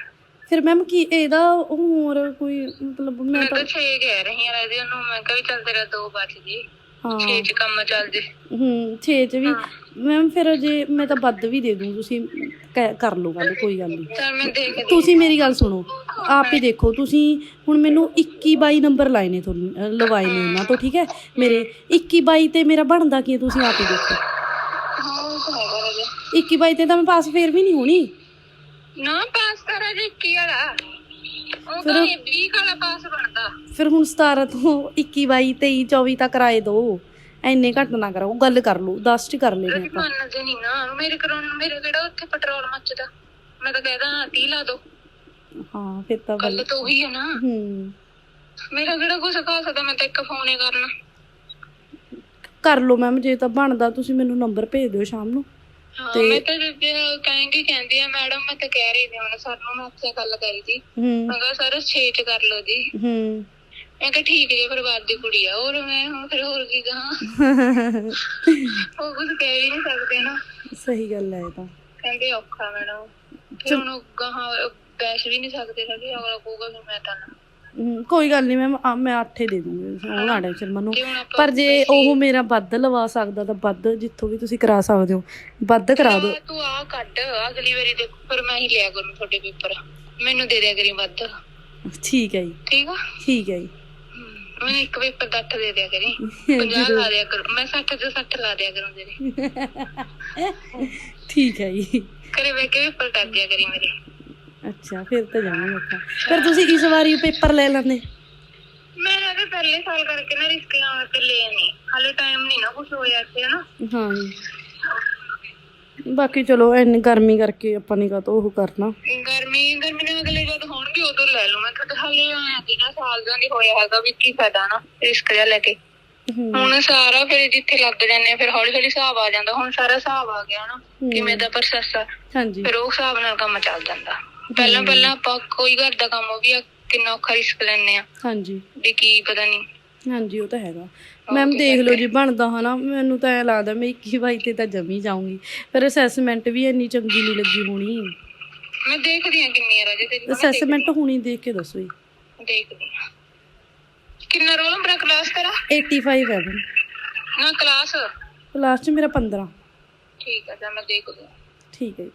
ਫਿਰ ਮੈਮ ਕੀ ਇਹਦਾ ਹੋਰ ਕੋਈ ਮਤਲਬ ਮੈਂ ਤਾਂ ਤਾਂ ਛੇ ਕਹਿ ਰਹੀ ਹਾਂ ਰਾਜੇ ਉਹਨੂੰ ਮੈਂ ਕਿਹਾ ਵੀ ਚੱਲ ਤੇਰਾ ਦੋ ਬਚ ਜੀ। ਹਾਂ। ਛੇ ਚ ਕੰਮ ਚੱਲ ਜੇ। ਹੂੰ 6 ਚ ਵੀ। ਮੈਮ ਫਿਰ ਜੇ ਮੈਂ ਤਾਂ ਵੱਧ ਵੀ ਦੇ ਦੂੰ ਤੁਸੀਂ ਕਰ ਲਓ ਗੱਲ ਕੋਈ ਗੱਲ ਨਹੀਂ ਚੱਲ ਮੈਂ ਦੇਖਦੀ ਤੁਸੀਂ ਮੇਰੀ ਗੱਲ ਸੁਣੋ ਆਪ ਹੀ ਦੇਖੋ ਤੁਸੀਂ ਹੁਣ ਮੈਨੂੰ 21 22 ਨੰਬਰ ਲਾਏ ਨੇ ਤੁਹਾਨੂੰ ਅਹ ਲਵਾਏ ਨੇ ਉਹਨਾਂ ਤੋਂ ਠੀਕ ਹੈ? ਮੇਰੇ 21 22 ਤੇ ਮੇਰਾ ਬਣਦਾ ਕੀ ਹੈ ਤੁਸੀਂ ਆਪ ਹੀ ਦੇਖੋ। ਹਾਂ ਉਹ ਤਾਂ ਹੈਗਾ ਰਾਜੇ। 21 22 ਤੇ ਤਾਂ ਮੈਂ ਪਾਸ ਫੇਰ ਵੀ ਨਹੀਂ ਹੋਣੀ। ਨਾ ਪਾਸ ਕਰ ਰਾਜੇ ਕੀ ਵਾਲਾ। ਉਹ ਤਾਂ 20 ਵਾਲਾ ਪਾਸ ਬਣਦਾ ਫਿਰ ਹੁਣ 17 ਤੋਂ 21 22 23 24 ਤੱਕ ਕਰਾਏ ਦੋ। ਐਨੇ ਘੱਟ ਨਾ ਕਰੋ ਗੱਲ ਕਰ ਲਓ 10 ਚ ਕਰ ਲੈਣੇ ਰਾਜੇ ਆਪਾਂ। ਮੰਨਦੇ ਨਹੀਂ ਨਾ। ਮੇਰੇ ਕਰਾਉਣ ਮੇਰੇ ਕਿਹੜਾ ਉੱਥੇ ਪੈਟਰੋਲ ਮੱਚਦਾ? ਮੈਂ ਤਾਂ ਕਹਿਦਾ 30 ਲਾ ਦੋ। ਹਾਂ ਫਿਰ ਤਾਂ ਗੱਲ ਗੱਲ ਤਾਂ ਉਹੀ ਹੈ ਨਾ। ਹੂੰ। ਮੇਰਾ ਕਿਹੜਾ ਕੁਛ ਖਾ ਸਕਦਾ ਮੈਂ ਤਾਂ ਇੱਕ ਫੋਨ ਹੀ ਕਰਨਾ। ਕਰ ਲਓ ਮੈਮ ਜੇ ਤਾਂ ਬਣਦਾ ਤੁਸੀਂ ਮੈਨੂੰ ਨੰਬਰ ਭੇਜ ਦਿਓ ਸ਼ਾਮ ਨੂੰ। ਤੇ- ਮੈਂ ਤਾਂ ਕਹਾਂਗੀ ਕਹਿੰਦੀ ਆ ਮੈਡਮ ਮੈਂ ਤਾਂ ਕਹਿ ਰਹੀ ਸੀ ਹੁਣ ਸਰ ਨੂੰ ਮੈਂ ਉੱਥੇ ਗੱਲ ਕਰੀ ਸੀ। ਹੂੰ। ਮੈਂ ਕਿਹਾ ਸਰ 6 ਚ ਕਰ ਲਓ ਜੀ। ਹੂੰ। ਮੈਂ ਕਿਹਾ ਠੀਕ ਜੇ ਫਿਰ ਬਾਦ ਦੀ ਕੁੜੀ ਆ। ਹੋਰ ਮੈਂ ਹੁਣ ਫਿਰ ਹੋਰ ਕੀ ਕਹਾਂ। ਉਹ ਕੁਝ ਕਹਿ ਹੀ ਨਹੀਂ ਸਕਦੇ ਨਾ। ਸਹੀ ਗੱਲ ਹੈ ਇਹ ਤਾਂ। ਕਹਿੰਦੇ ਔਖਾ ਮੈਡਮ। ਫਿਰ ਹੁਣ ਉਹ ਗਾਹਾਂ ਬੈਸ਼ ਵੀ ਨਹੀਂ ਸਕਦੇ ਹੈਗੇ ਅਗਲਾ ਕਹੂਗਾ ਕਿ ਮੈਂ ਤਾਂ ਨਾ ਹਮ, ਕੋਈ ਗੱਲ ਨਹੀਂ ਮੈਮ ਮੈਂ 8 ਦੇ ਦੂੰਗੀ ਉਹ ਨਾ ਟੈਨਸ਼ਨ ਮੰਨੋ। ਹੁਣ ਆਪਾਂ ਪਰ ਜੇ ਉਹ ਮੇਰਾ ਵੱਧ ਲਵਾ ਸਕਦਾ ਤਾਂ ਵੱਧ ਜਿੱਥੋਂ ਵੀ ਤੁਸੀਂ ਕਰਾ ਸਕਦੇ ਹੋ। ਵੱਧ ਕਰਾ ਦਿਓ। ਤੂੰ ਆ ਕੱਢ ਅਗਲੀ ਵਾਰੀ ਦੇਖੋ ਫਿਰ ਮੈਂ ਹੀ ਲਿਆ ਕਰੂੰ ਤੁਹਾਡੇ ਪੇਪਰ। ਮੈਨੂੰ ਦੇ ਦਿਆ ਕਰੀ ਵੱਧ। ਠੀਕ ਹੈ ਜੀ। ਠੀਕ ਆ? ਠੀਕ ਹੈ ਜੀ। ਮੈਨੂੰ ਇੱਕ ਪੇਪਰ ਦਾ 8 ਦੇ ਦਿਆ ਕਰੀ। 50 ਲਾ ਦਿਆ ਕਰੂੰ। ਮੈਂ 60 ਤੇ 60 ਲਾ ਦਿਆ ਕਰੂੰ ਤੇਰੇ। ਠੀਕ ਹੈ ਜੀ। ਕਰੇ ਵੇ ਕੇ ਪੇਪਰ ਕਰ ਦਿਆ ਕਰੀ ਮੇਰੇ। ਅੱਛਾ ਫਿਰ ਤਾਂ ਜਾਵਾਂਗੇ ਆਪਾਂ ਫਿਰ ਤੁਸੀਂ ਇਸ ਵਾਰੀ ਪੇਪਰ ਲੈ ਲੈਂਦੇ? ਮੈਂ ਅਗਰ ਪਹਿਲੇ ਸਾਲ ਕਰਕੇ ਨਾ ਰਿਸਕ ਲਾਉਣ ਤੇ ਲਿਆ ਨਹੀਂ ਹਾਲੇ ਟਾਈਮ ਨਹੀਂ ਨਾ ਕੁਝ ਹੋਇਆ ਸੀ ਹਨਾ? ਹਾਂ ਬਾਕੀ ਚਲੋ ਇੰਨੀ ਗਰਮੀ ਕਰਕੇ ਆਪਾਂ ਨੇ ਕਾ ਉਹ ਕਰਨਾ। ਗਰਮੀ ਗਰਮੀ ਨਾਲ ਅਗਲੇ ਜਦ ਹੋਣਗੇ ਉਦੋਂ ਲੈ ਲਓ ਮੈਂ। ਹਾਲੇ ਆਇਆ ਸੀ ਨਾ ਸਾਲ ਦਾ ਨਹੀਂ ਹੋਇਆ ਹੈਗਾ ਵੀ ਕੀ ਫਾਇਦਾ ਨਾ ਰਿਸਕ ਜਿਹਾ ਲੈ ਕੇ। ਹੁਣ ਸਾਰਾ ਫਿਰ ਜਿੱਥੇ ਲੱਗ ਜਾਂਦੇ ਫਿਰ ਹੌਲੀ ਹੌਲੀ ਹਿਸਾਬ ਆ ਜਾਂਦਾ। ਹੁਣ ਸਾਰਾ ਹਿਸਾਬ ਆ ਗਿਆ ਨਾ ਕਿਵੇਂ ਦਾ ਪ੍ਰੋਸੈਸ ਆ। ਹਾਂਜੀ। ਫਿਰ ਉਹ ਹਿਸਾਬ ਨਾਲ ਕੰਮ ਚੱਲ ਜਾਂਦਾ। ਪਹਿਲਾਂ ਪਹਿਲਾਂ ਆਪਾਂ ਕੋਈ ਘਰ ਦਾ ਕੰਮ ਵੀ ਆ ਕਿੰਨਾ ਔਖਾ ਰਿਸਕ ਲੈਣੇ ਆ। ਹਾਂਜੀ। ਵੀ ਕੀ ਪਤਾ ਨਹੀਂ ਹਾਂਜੀ ਉਹ ਤਾਂ ਹੈਗਾ। ਮੈਮ ਦੇਖ ਲਓ ਜੀ ਬਣਦਾ ਹਨਾ ਮੈਨੂੰ ਤਾਂ ਐ ਲੱਗਦਾ ਮੈਂ 21 ਬਾਈ ਤੇ ਤਾਂ ਜਮੀ ਜਾਊਂਗੀ। ਫਿਰ ਅਸੈਸਮੈਂਟ ਵੀ ਇੰਨੀ ਚੰਗੀ ਨਹੀਂ ਲੱਗੀ ਹੋਣੀ। ਮੈਂ ਦੇਖਦੀ ਆ ਕਿੰਨੀ ਆ ਰਾਜੇ ਤੇਰੀ ਅਸੈਸਮੈਂਟ ਹੁਣੀ ਦੇਖ ਕੇ ਦੱਸੋ ਜੀ। ਦੇਖਦੀ ਆ ਕਿੰਨਾ ਰੋਲ ਨੰਬਰ ਕਲਾਸ ਤੇਰਾ? 85 ਹੈ ਮੈਮ। ਨਾ ਕਲਾਸ ਕਲਾਸ ਚ ਮੇਰਾ 15 ਠੀਕ ਆ ਜਾਂ ਮੈਂ ਦੇਖਦੀ ਆ ਠੀਕ ਹੈ ਜੀ।